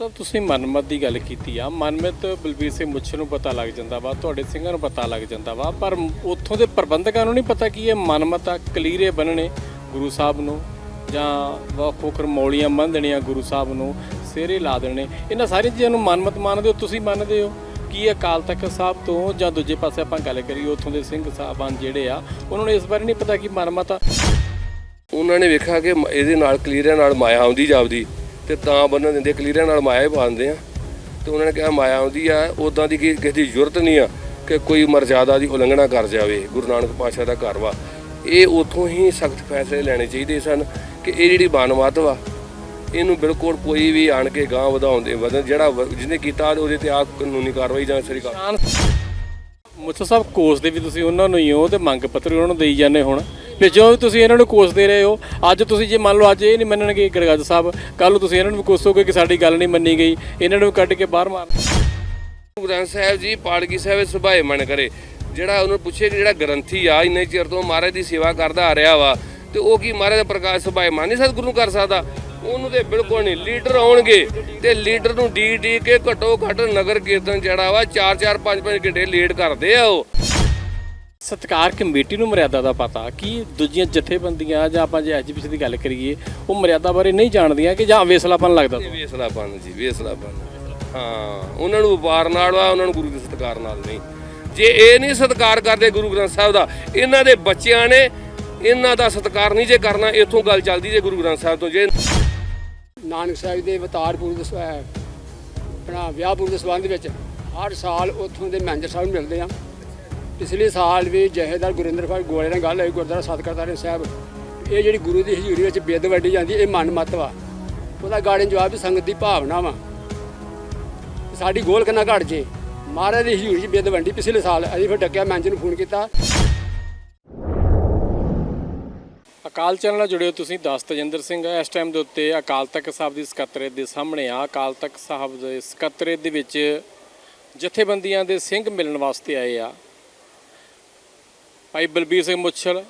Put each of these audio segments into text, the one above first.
ਤਾਂ ਤੁਸੀਂ ਮਨਮਤ ਦੀ ਗੱਲ ਕੀਤੀ ਆ। ਮਨਮਤ ਬਲਬੀਰ ਸਿੰਘ ਮੁੱਛਰ ਨੂੰ ਪਤਾ ਲੱਗ ਜਾਂਦਾ ਵਾ, ਤੁਹਾਡੇ ਸਿੰਘਾਂ ਨੂੰ ਪਤਾ ਲੱਗ ਜਾਂਦਾ ਵਾ, ਪਰ ਉੱਥੋਂ ਦੇ ਪ੍ਰਬੰਧਕਾਂ ਨੂੰ ਨਹੀਂ ਪਤਾ ਕਿ ਇਹ ਮਨਮਤ ਆ, ਕਲੀਰੇ ਬੰਨਣੇ ਗੁਰੂ ਸਾਹਿਬ ਨੂੰ, ਜਾਂ ਵੱਖ ਵੱਖ ਮੌਲੀਆਂ ਬੰਨ੍ਹਣੀਆਂ ਗੁਰੂ ਸਾਹਿਬ ਨੂੰ ਸਿਰੇ ਲਾ ਦੇਣੇ। ਇਹਨਾਂ ਸਾਰੀਆਂ ਚੀਜ਼ਾਂ ਨੂੰ ਮਨਮਤ ਮੰਨਦੇ ਹੋ, ਤੁਸੀਂ ਮੰਨਦੇ ਹੋ? ਕੀ ਅਕਾਲ ਤਖਤ ਸਾਹਿਬ ਤੋਂ ਜਾਂ ਦੂਜੇ ਪਾਸੇ ਆਪਾਂ ਗੱਲ ਕਰੀਏ, ਉੱਥੋਂ ਦੇ ਸਿੰਘ ਸਾਹਿਬਾਨ ਜਿਹੜੇ ਆ, ਉਹਨਾਂ ਨੂੰ ਇਸ ਬਾਰੇ ਨਹੀਂ ਪਤਾ ਕਿ ਮਨਮਤ ਆ? ਉਹਨਾਂ ਨੇ ਵੇਖਿਆ ਕਿ ਇਹਦੇ ਨਾਲ ਕਲੀਅਰਾਂ ਨਾਲ ਮਾਇਆ ਆਉਂਦੀ ਜਾਪਦੀ। ਤੇ ਤਾਂ ਬੰਨਣ ਦਿੰਦੇ ਕਲੀਅਰਾਂ ਨਾਲ ਮਾਇਆ ਹੀ ਦਿੰਦੇ ਆ। ਤੇ ਉਹਨਾਂ ਨੇ ਕਿਹਾ, ਮਾਇਆ ਆਉਂਦੀ ਆ ਉਦਾਂ ਦੀ ਕੀ- ਕਿਸੇ ਦੀ ਜ਼ਰੂਰਤ ਨਹੀਂ ਆ ਕਿ ਕੋਈ ਮਰਜ਼ਾਦਾ ਦੀ ਉਲੰਘਣਾ ਕਰ ਜਾਵੇ, ਗੁਰੂ ਨਾਨਕ ਪਾਤਸ਼ਾਹ ਦਾ ਘਰ ਵਾ। ਇਹ ਉਥੋਂ ਹੀ ਸਖਤ ਫੈਸਲੇ ਲੈਣੇ ਚਾਹੀਦੇ ਸਨ ਕਿ ਇਹ ਜਿਹੜੀ ਬਾਨਮਤ ਵਾ, ਇਹਨੂੰ ਬਿਲਕੁਲ ਕੋਈ ਵੀ ਆਣ ਕੇ ਗਾਂ ਵਧਾਉਂਦੇ ਵਧਣ ਜਿਹੜਾ ਜਿਹਨੇ ਕੀਤਾ ਉਹਦੇ ਤੇ ਆ ਕਾਨੂੰਨੀ ਕਾਰਵਾਈ ਜਾਂ ਸਰੀ ਸ਼ਾਨ ਸਾਹਿਬ, ਕੋਸ਼ ਦੇ ਵੀ ਤੁਸੀਂ ਉਹਨਾਂ ਨੂੰ ਹੀ ਹੋ ਤੇ ਮੰਗ ਪੱਤਰ ਵੀ ਉਹਨਾਂ ਨੂੰ ਦੇਈ ਜਾਂਦੇ ਹੁਣ। ਵੀ ਜੋ ਵੀ ਤੁਸੀਂ ਇਹਨਾਂ ਨੂੰ ਕੋਸਦੇ ਰਹੇ ਹੋ, ਅੱਜ ਤੁਸੀਂ ਜੇ ਮੰਨ ਲਓ ਅੱਜ ਇਹ ਨਹੀਂ ਮੰਨਣਗੇ ਗਰਗੱਜ ਸਾਹਿਬ ਕੱਲ ਨੂੰ ਤੁਸੀਂ ਇਹਨਾਂ ਨੂੰ ਵੀ ਕੋਸੋਗੇ ਕਿ ਸਾਡੀ ਗੱਲ ਨਹੀਂ ਮੰਨੀ ਗਈ, ਇਹਨਾਂ ਨੂੰ ਵੀ ਕੱਢ ਕੇ ਬਾਹਰ ਮਾਰ ਗੁਰੂ ਗ੍ਰੰਥ ਸਾਹਿਬ ਜੀ, ਪਾਲਕੀ ਸਾਹਿਬ ਵਿੱਚ ਸੁਭਾਏ ਮਨ ਕਰੇ। ਜਿਹੜਾ ਉਹਨੂੰ ਪੁੱਛੇ ਕਿ ਜਿਹੜਾ ਗ੍ਰੰਥੀ ਆ, ਇੰਨੇ ਚਿਰ ਤੋਂ ਮਹਾਰਾਜ ਦੀ ਸੇਵਾ ਕਰਦਾ ਆ ਰਿਹਾ ਵਾ, ਤੇ ਉਹ ਕੀ ਮਹਾਰਾਜ ਦਾ ਪ੍ਰਕਾਸ਼ ਸੁਭਾਏ ਮਨ ਨਹੀਂ ਸਤਿਗੁਰੂ ਨੂੰ ਕਰ ਸਕਦਾ? ਉਹਨੂੰ ਤੇ ਬਿਲਕੁਲ ਨਹੀਂ, ਲੀਡਰ ਆਉਣਗੇ, ਤੇ ਲੀਡਰ ਨੂੰ ਡੀ ਡੀ ਕੇ ਘਟੋ ਘਟ ਨਗਰ ਕੀਰਤਨ ਜਿਹੜਾ ਵਾ 4 4 5 5 ਘੰਟੇ ਲੇਟ ਕਰਦੇ ਆ ਉਹ। ਸਤਕਾਰ ਕਮੇਟੀ ਨੂੰ ਮਰਿਆਦਾ ਦਾ ਪਤਾ ਕੀ ਦੂਜੀਆਂ ਜਥੇਬੰਦੀਆਂ ਜਾਂ ਆਪਾਂ ਜੇ ਐਜੀਪੀਸੀ ਦੀ ਗੱਲ ਕਰੀਏ ਉਹ ਮਰਿਆਦਾ ਬਾਰੇ ਨਹੀਂ ਜਾਣਦੀਆਂ ਕਿ ਜਾਂ ਵੇਸਲਾਪਨ ਲੱਗਦਾ ਇਹ ਵੇਸਲਾਪਨ ਜੀ ਵੇਸਲਾਪਨ। ਹਾਂ ਉਹਨਾਂ ਨੂੰ ਵਪਾਰ ਨਾਲ ਵਾ ਉਹਨਾਂ ਨੂੰ ਗੁਰੂ ਦੇ ਸਤਕਾਰ ਨਾਲ ਨਹੀਂ। ਜੇ ਇਹ ਨਹੀਂ ਸਤਕਾਰ ਕਰਦੇ ਗੁਰੂ ਗ੍ਰੰਥ ਸਾਹਿਬ ਦਾ ਇਹਨਾਂ ਦੇ ਬੱਚਿਆਂ ਨੇ ਇਹਨਾਂ ਦਾ ਸਤਕਾਰ ਨਹੀਂ ਜੇ ਕਰਨਾ ਇੱਥੋਂ ਗੱਲ ਚੱਲਦੀ ਜੇ ਗੁਰੂ ਗ੍ਰੰਥ ਸਾਹਿਬ ਤੋਂ ਜੇ। ਨਾਨਕ ਸਾਹਿਬ ਦੇ ਅਵਤਾਰ ਪੁਰਬ ਦੇ ਆਪਣਾ ਵਿਆਹ ਪੁਰਬ ਦੇ ਸੰਬੰਧ ਵਿੱਚ ਹਰ ਸਾਲ ਉੱਥੋਂ ਦੇ ਮੈਨੇਜਰ ਸਾਹਿਬ ਨੂੰ ਮਿਲਦੇ ਆ। ਪਿਛਲੇ ਸਾਲ ਵੀ ਜਹੇਦਾਰ ਗੁਰਿੰਦਰ ਭਾਈ ਗੋਲੇ ਨਾਲ ਗੱਲ ਹੋਈ, ਗੁਰਦੁਆਰਾ ਸਤਕਰਤਾਰੇ ਸਾਹਿਬ। ਇਹ ਜਿਹੜੀ ਗੁਰੂ ਦੀ ਹਜ਼ੂਰੀ ਵਿੱਚ ਬਿੱਦ ਵੰਡੀ ਜਾਂਦੀ, ਇਹ ਮਨ ਮਤ ਵਾ। ਉਹਦਾ ਗਾੜੇ ਜਵਾਬ ਵੀ ਸੰਗਤ ਦੀ ਭਾਵਨਾ ਵਾ। ਸਾਡੀ ਗੋਲ ਕਿੰਨਾ ਘਟ ਜੇ। ਮਹਾਰਾਜ ਦੀ ਹਜ਼ੂਰੀ 'ਚ ਬੇਦ ਵੰਡੀ ਪਿਛਲੇ ਸਾਲ, ਅਸੀਂ ਫਿਰ ਡੱਕਿਆ ਮੈਨੇਜਰ ਨੂੰ ਫੋਨ ਕੀਤਾ। ਅਕਾਲ ਚੈਨਲ ਨਾਲ ਜੁੜਿਓ ਤੁਸੀਂ, ਦਸ ਤਜਿੰਦਰ ਸਿੰਘ। ਇਸ ਟਾਈਮ ਦੇ ਉੱਤੇ ਅਕਾਲ ਤਖਤ ਸਾਹਿਬ ਦੀ ਸਕੱਤਰੇਤ ਦੇ ਸਾਹਮਣੇ ਆ। ਅਕਾਲ ਤਖਤ ਸਾਹਿਬ ਦੇ ਸਕੱਤਰੇਤ ਦੇ ਵਿੱਚ ਜਥੇਬੰਦੀਆਂ ਦੇ ਸਿੰਘ ਮਿਲਣ ਵਾਸਤੇ ਆਏ ਆ। ਭਾਈ ਬਲਬੀਰ ਸਿੰਘ ਮੁੱਛਲ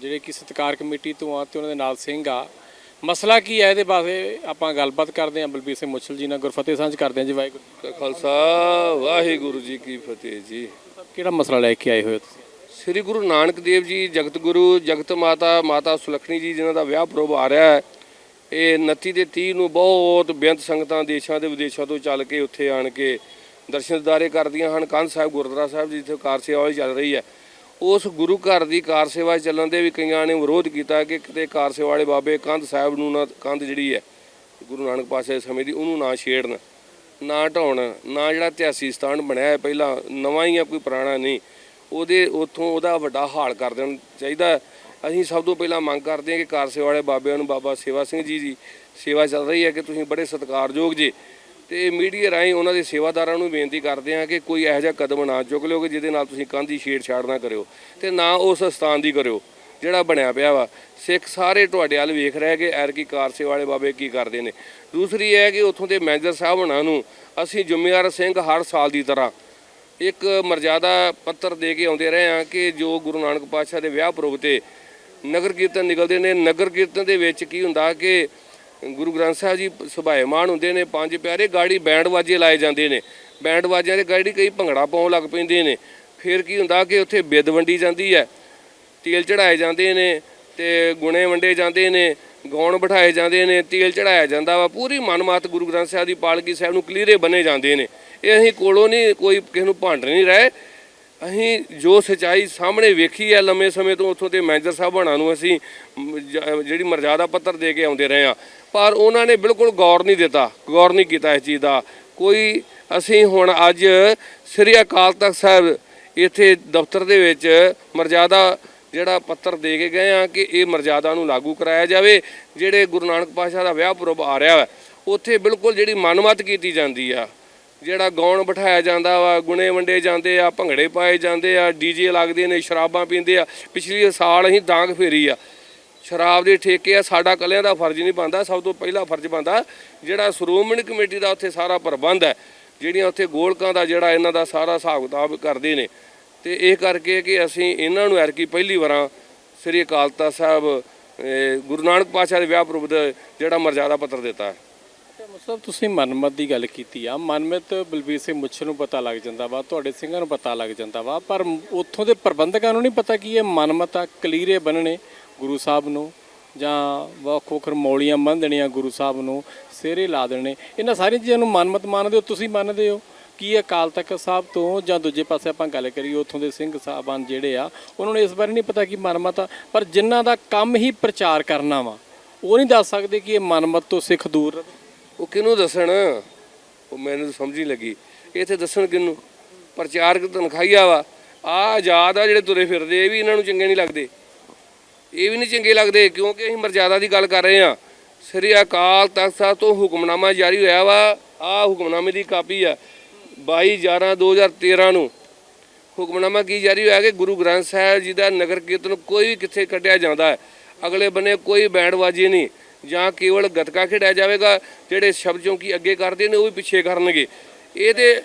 ਜਿਹੜੇ ਕਿ ਸਤਕਾਰ ਕਮੇਟੀ ਤੋਂ ਆ ਤੇ ਉਹਨਾਂ ਦੇ ਨਾਲ ਸਿੰਘ ਆ। ਮਸਲਾ ਕੀ ਹੈ ਇਹਦੇ ਬਾਰੇ ਆਪਾਂ ਗੱਲਬਾਤ ਕਰਦੇ ਹਾਂ ਬਲਬੀਰ ਸਿੰਘ ਮੁੱਛਲ ਜੀ ਨਾਲ ਗੁਰਫਤਿਹ ਸਾਂਝ ਕਰਦੇ ਹਾਂ ਜੀ ਵਾਹਿਗੁਰੂ ਖਾਲਸਾ। ਵਾਹਿਗੁਰੂ ਜੀ ਕੀ ਫਤਿਹ ਜੀ। ਕਿਹੜਾ ਮਸਲਾ ਲੈ ਕੇ ਆਏ ਹੋਏ ਹੋ ਤੁਸੀਂ? ਸ੍ਰੀ ਗੁਰੂ ਨਾਨਕ ਦੇਵ ਜੀ ਜਗਤ ਗੁਰੂ ਜਗਤ ਮਾਤਾ ਮਾਤਾ ਸੁਲੱਖਣੀ ਜੀ ਜਿਨ੍ਹਾਂ ਦਾ ਵਿਆਹ ਪੁਰਬ ਆ ਰਿਹਾ ਹੈ ਇਹ 29 ਦੇ 30 ਨੂੰ ਬਹੁਤ ਬੇਅੰਤ ਸੰਗਤਾਂ ਦੇਸ਼ਾਂ ਦੇ ਵਿਦੇਸ਼ਾਂ ਤੋਂ ਚੱਲ ਕੇ ਉੱਥੇ ਆਣ ਕੇ ਦਰਸ਼ਨ ਦਿਦਾਰੇ ਕਰਦੀਆਂ ਹਨ। ਕੰਧ ਸਾਹਿਬ ਗੁਰਦੁਆਰਾ ਸਾਹਿਬ ਜਿੱਥੇ ਕਾਰ ਸੇਵਾ ਚੱਲ ਰਹੀ ਹੈ। ਉਸ ਗੁਰੂ ਘਰ ਦੀ ਕਾਰ ਸੇਵਾ ਚੱਲਣ ਦੇ ਵੀ ਕਈਆਂ ਨੇ ਵਿਰੋਧ ਕੀਤਾ ਕਿ ਕਿਤੇ ਕਾਰ ਸੇਵਾ ਵਾਲੇ ਬਾਬੇ ਕੰਧ ਸਾਹਿਬ ਨੂੰ ਨਾ, ਕੰਧ ਜਿਹੜੀ ਹੈ, ਗੁਰੂ ਨਾਨਕ ਪਾਤਸ਼ਾਹ ਦੇ ਸਮੇਂ ਦੀ ਉਹਨੂੰ ਨਾ ਛੇੜਨ, ਨਾ ਢਾਉਣ, ਨਾ ਜਿਹੜਾ ਇਤਿਹਾਸੀ ਸਥਾਨ ਬਣਿਆ ਹੈ ਪਹਿਲਾਂ, ਨਵਾਂ ਹੀ ਆ, ਕੋਈ ਪੁਰਾਣਾ ਨਹੀਂ। ਉਹਦੇ ਉਥੋਂ ਉਹਦਾ ਵੱਡਾ ਹਾਲ ਕਰ ਦੇਣਾ ਚਾਹੀਦਾ। ਅਸੀਂ ਸਭ ਤੋਂ ਪਹਿਲਾਂ ਮੰਗ ਕਰਦੇ ਹਾਂ ਕਿ ਕਾਰ ਸੇਵਾ ਵਾਲੇ ਬਾਬਿਆਂ ਨੂੰ ਬਾਬਾ ਸੇਵਾ ਸਿੰਘ ਜੀ ਦੀ ਸੇਵਾ ਚੱਲ ਰਹੀ ਹੈ, ਕਿ ਤੁਸੀਂ ਬੜੇ ਸਤਿਕਾਰਯੋਗ ਜੀ ਤੇ ਮੀਡੀਆ ਰਾਹੀਂ ਉਹਨਾਂ ਦੇ ਸੇਵਾਦਾਰਾਂ ਨੂੰ ਬੇਨਤੀ ਕਰਦੇ ਹਾਂ ਕਿ ਕੋਈ ਇਹੋ ਜਿਹਾ ਕਦਮ ਨਾ ਚੁੱਕ ਲਿਓ ਕਿ ਜਿਹਦੇ ਨਾਲ ਤੁਸੀਂ ਕੰਧ ਦੀ ਛੇੜਛਾੜ ਨਾ ਕਰਿਓ ਤੇ ਨਾ ਉਸ ਸਥਾਨ ਦੀ ਕਰਿਓ, ਜਿਹੜਾ ਬਣਿਆ ਪਿਆ ਵਾ। ਸਿੱਖ ਸਾਰੇ ਤੁਹਾਡੇ ਵੱਲ ਵੇਖ ਰਹੇ ਕਿ ਐਰਕੀ ਕਾਰ ਸੇਵਾ ਵਾਲੇ ਬਾਬੇ ਕੀ ਕਰਦੇ ਨੇ। ਦੂਸਰੀ ਇਹ ਹੈ ਕਿ ਉੱਥੋਂ ਦੇ ਮੈਨੇਜਰ ਸਾਹਿਬ ਹੋਣਾ ਨੂੰ ਅਸੀਂ ਜ਼ਿੰਮੇਵਾਰ ਸਿੰਘ ਹਰ ਸਾਲ ਦੀ ਤਰ੍ਹਾਂ ਇੱਕ ਮਰਜ਼ਾਦਾ ਪੱਤਰ ਦੇ ਕੇ ਆਉਂਦੇ ਰਹੇ ਹਾਂ ਕਿ ਜੋ ਗੁਰੂ ਨਾਨਕ ਪਾਤਸ਼ਾਹ ਦੇ ਵਿਆਹ ਪੁਰਬ ਤੇ ਨਗਰ ਕੀਰਤਨ ਨਿਕਲਦੇ ਨੇ। ਨਗਰ ਕੀਰਤਨ ਦੇ ਵਿੱਚ ਕੀ ਹੁੰਦਾ ਕਿ ਗੁਰੂ ਗ੍ਰੰਥ ਸਾਹਿਬ ਜੀ ਸੁਭਾਏਮਾਨ ਹੁੰਦੇ ਨੇ, ਪੰਜ ਪਿਆਰੇ ਗਾੜੀ ਬੈਂਡ ਵਾਜੇ ਲਾਏ ਜਾਂਦੇ ਨੇ। ਬੈਂਡ ਵਾਜਿਆਂ ਦੇ ਗਾੜੀ ਕਈ ਭੰਗੜਾ ਪਾਉਣ ਲੱਗ ਪੈਂਦੇ ਨੇ। ਫਿਰ ਕੀ ਹੁੰਦਾ ਕਿ ਉੱਥੇ ਬਿੱਦ ਵੰਡੀ ਜਾਂਦੀ ਹੈ, ਤੇਲ ਚੜਾਏ ਜਾਂਦੇ ਨੇ ਤੇ ਗੁਣੇ ਵੰਡੇ ਜਾਂਦੇ ਨੇ, ਗਾਉਣ ਬਿਠਾਏ ਜਾਂਦੇ ਨੇ, ਤੇਲ ਚੜਾਇਆ ਜਾਂਦਾ ਵਾ। ਪੂਰੀ ਮਨਮਾਤ ਗੁਰੂ ਗ੍ਰੰਥ ਸਾਹਿਬ ਦੀ ਪਾਲਕੀ ਸਾਹਿਬ ਨੂੰ ਕਲੀਰੇ ਬਣੇ ਜਾਂਦੇ ਨੇ। ਇਹ ਅਸੀਂ ਕੋਲੋਂ ਨਹੀਂ, ਕੋਈ ਕਿਸੇ ਨੂੰ ਭਾਂਡ ਨਹੀਂ ਰਹੇ। ਅਸੀਂ ਜੋ ਸਚਾਈ ਸਾਹਮਣੇ ਵੇਖੀ ਹੈ, ਲੰਮੇ ਸਮੇਂ ਤੋਂ ਉੱਥੋਂ ਦੇ ਮੈਨੇਜਰ ਸਾਹਿਬ ਸਾਹਿਬਾਨਾਂ ਨੂੰ ਅਸੀਂ ਜਿਹੜੀ ਮਰਜ਼ਾਦਾ ਪੱਤਰ ਦੇ ਕੇ ਆਉਂਦੇ ਰਹੇ ਆ ਪਰ ਉਹਨਾਂ ਨੇ ਬਿਲਕੁਲ ਗੌਰ ਨਹੀਂ ਦਿੱਤਾ, ਗੌਰ ਨਹੀਂ ਕੀਤਾ ਇਸ ਚੀਜ਼ ਦਾ। ਕੋਈ, ਅਸੀਂ ਹੁਣ ਅੱਜ ਸ੍ਰੀ ਅਕਾਲ ਤਖਤ ਸਾਹਿਬ ਇੱਥੇ ਦਫ਼ਤਰ ਦੇ ਵਿੱਚ ਮਰਜ਼ਾਦਾ ਜਿਹੜਾ ਪੱਤਰ ਦੇ ਕੇ ਗਏ ਆ ਕਿ ਇਹ ਮਰਜ਼ਾਦਾ ਨੂੰ ਲਾਗੂ ਕਰਾਇਆ ਜਾਵੇ, ਜਿਹੜੇ ਗੁਰੂ ਨਾਨਕ ਪਾਤਸ਼ਾਹ ਦਾ ਵਿਆਹ ਪੁਰਬ ਆ ਰਿਹਾ ਵਾ ਉੱਥੇ ਬਿਲਕੁਲ ਜਿਹੜੀ ਮਨਮਤ ਕੀਤੀ ਜਾਂਦੀ ਆ। ਜਿਹੜਾ ਗਾਉਣ ਬਿਠਾਇਆ ਜਾਂਦਾ ਵਾ, ਗੁਣੇ ਵੰਡੇ ਜਾਂਦੇ ਆ, ਭੰਗੜੇ ਪਾਏ ਜਾਂਦੇ ਆ ਡੀਜੇ ਲੱਗਦੇ ਨੇ, ਸ਼ਰਾਬਾਂ ਪੀਂਦੇ ਆ। ਪਿਛਲੇ ਸਾਲ ਅਸੀਂ ਦਾਂਗ ਫੇਰੀ ਆ। ਸ਼ਰਾਬ ਦੇ ਠੇਕੇ ਆ, ਸਾਡਾ ਕੱਲਿਆਂ ਦਾ ਫਰਜ਼ ਨਹੀਂ ਬਣਦਾ, ਸਭ ਤੋਂ ਪਹਿਲਾ ਫਰਜ਼ ਬਣਦਾ ਜਿਹੜਾ ਸ਼੍ਰੋਮਣੀ ਕਮੇਟੀ ਦਾ ਉੱਥੇ ਸਾਰਾ ਪ੍ਰਬੰਧ ਹੈ, ਜਿਹੜੀਆਂ ਉੱਥੇ ਗੋਲਕਾਂ ਦਾ ਜਿਹੜਾ ਇਹਨਾਂ ਦਾ ਸਾਰਾ ਹਿਸਾਬ ਕਿਤਾਬ ਕਰਦੇ ਨੇ। ਤੇ ਇਹ ਕਰਕੇ ਕਿ ਅਸੀਂ ਇਹਨਾਂ ਨੂੰ ਐਰਕੀ ਪਹਿਲੀ ਵਾਰਾਂ ਸ੍ਰੀ ਅਕਾਲ ਤਖਤ ਸਾਹਿਬ ਗੁਰੂ ਨਾਨਕ ਪਾਤਸ਼ਾਹ ਦੇ ਵਿਆਹ ਪੁਰਬ ਦਾ ਜਿਹੜਾ ਮਰਜ਼ਾਦਾ ਪੱਤਰ ਦਿੱਤਾ। ਹੈ ਮਤਲਬ ਤੁਸੀਂ ਮਨਮਤ ਦੀ ਗੱਲ ਕੀਤੀ ਆ। ਮਨਮਤ ਬਲਬੀਰ ਸਿੰਘ ਮੁੱਛ ਨੂੰ ਪਤਾ ਲੱਗ ਜਾਂਦਾ ਵਾ, ਤੁਹਾਡੇ ਸਿੰਘਾਂ ਨੂੰ ਪਤਾ ਲੱਗ ਜਾਂਦਾ ਵਾ, ਪਰ ਉੱਥੋਂ ਦੇ ਪ੍ਰਬੰਧਕਾਂ ਨੂੰ ਨਹੀਂ ਪਤਾ ਕਿ ਇਹ ਮਨਮਤ ਆ, ਕਲੀਰੇ ਬੰਨਣੇ ਗੁਰੂ ਸਾਹਿਬ ਨੂੰ, ਜਾਂ ਵੱਖ ਵੱਖ ਮੌਲੀਆਂ ਬੰਨ੍ਹ ਦੇਣੀਆਂ ਗੁਰੂ ਸਾਹਿਬ ਨੂੰ, ਸਿਹਰੇ ਲਾ ਦੇਣੇ। ਇਹਨਾਂ ਸਾਰੀਆਂ ਚੀਜ਼ਾਂ ਨੂੰ ਮਨਮਤ ਮੰਨਦੇ ਹੋ, ਤੁਸੀਂ ਮੰਨਦੇ ਹੋ? ਕੀ ਅਕਾਲ ਤਖਤ ਸਾਹਿਬ ਤੋਂ ਜਾਂ ਦੂਜੇ ਪਾਸੇ ਆਪਾਂ ਗੱਲ ਕਰੀਏ, ਉੱਥੋਂ ਦੇ ਸਿੰਘ ਸਾਹਿਬਾਨ ਜਿਹੜੇ ਆ, ਉਹਨਾਂ ਨੂੰ ਇਸ ਬਾਰੇ ਨਹੀਂ ਪਤਾ ਕਿ ਮਨਮਤ ਆ, ਪਰ ਜਿਨ੍ਹਾਂ ਦਾ ਕੰਮ ਹੀ ਪ੍ਰਚਾਰ ਕਰਨਾ ਵਾ, ਉਹ ਨਹੀਂ ਦੱਸ ਸਕਦੇ ਕਿ ਇਹ ਮਨਮਤ ਤੋਂ ਸਿੱਖ ਦੂਰ ਰਹੇ। ਉਹ ਕਿਹਨੂੰ ਦੱਸਣ? ਉਹ ਮੈਨੂੰ ਸਮਝ ਨਹੀਂ ਲੱਗੀ। ਇੱਥੇ ਦੱਸਣ ਕਿਹਨੂੰ? ਪ੍ਰਚਾਰਕ ਤਨਖਾਹੀਆ ਵਾ। ਆ ਆਜ਼ਾਦ ਆ ਜਿਹੜੇ ਤੁਰੇ ਫਿਰਦੇ, ਇਹ ਵੀ ਇਹਨਾਂ ਨੂੰ ਚੰਗੇ ਨਹੀਂ ਲੱਗਦੇ। ਇਹ ਵੀ ਨਹੀਂ ਚੰਗੇ ਲੱਗਦੇ, ਕਿਉਂਕਿ ਅਸੀਂ ਮਰਜ਼ਾਦਾ ਦੀ ਗੱਲ ਕਰ ਰਹੇ ਆ ਸ੍ਰੀ ਅਕਾਲ ਤਖਤ ਸਾਹਿਬ ਤੋਂ ਹੁਕਮਨਾਮਾ ਜਾਰੀ ਹੋਇਆ ਵਾ। ਆ ਹੁਕਮਨਾਮੇ ਦੀ ਕਾਪੀ ਆ। 22 11 2013 ਨੂੰ। ਹੁਕਮਨਾਮਾ ਕੀ ਜਾਰੀ ਹੋਇਆ ਕਿ ਗੁਰੂ ਗ੍ਰੰਥ ਸਾਹਿਬ ਜੀ ਦਾ ਨਗਰ ਕੀਰਤਨ ਕੋਈ ਵੀ ਕਿੱਥੇ ਕੱਢਿਆ ਜਾਂਦਾ ਹੈ। ਅਗਲੇ ਬੰਨੇ ਕੋਈ ਬੈਂਡਬਾਜੀ ਨਹੀਂ। ਜਾਂ ਕੇਵਲ ਗਤਕਾ ਖੇਡਿਆ ਜਾਵੇਗਾ, ਜਿਹੜੇ ਸ਼ਬਦ ਚੌਂਕੀ ਅੱਗੇ ਕਰਦੇ ਨੇ, ਉਹ ਵੀ ਪਿੱਛੇ ਕਰਨਗੇ। ਇਹ ਤੇ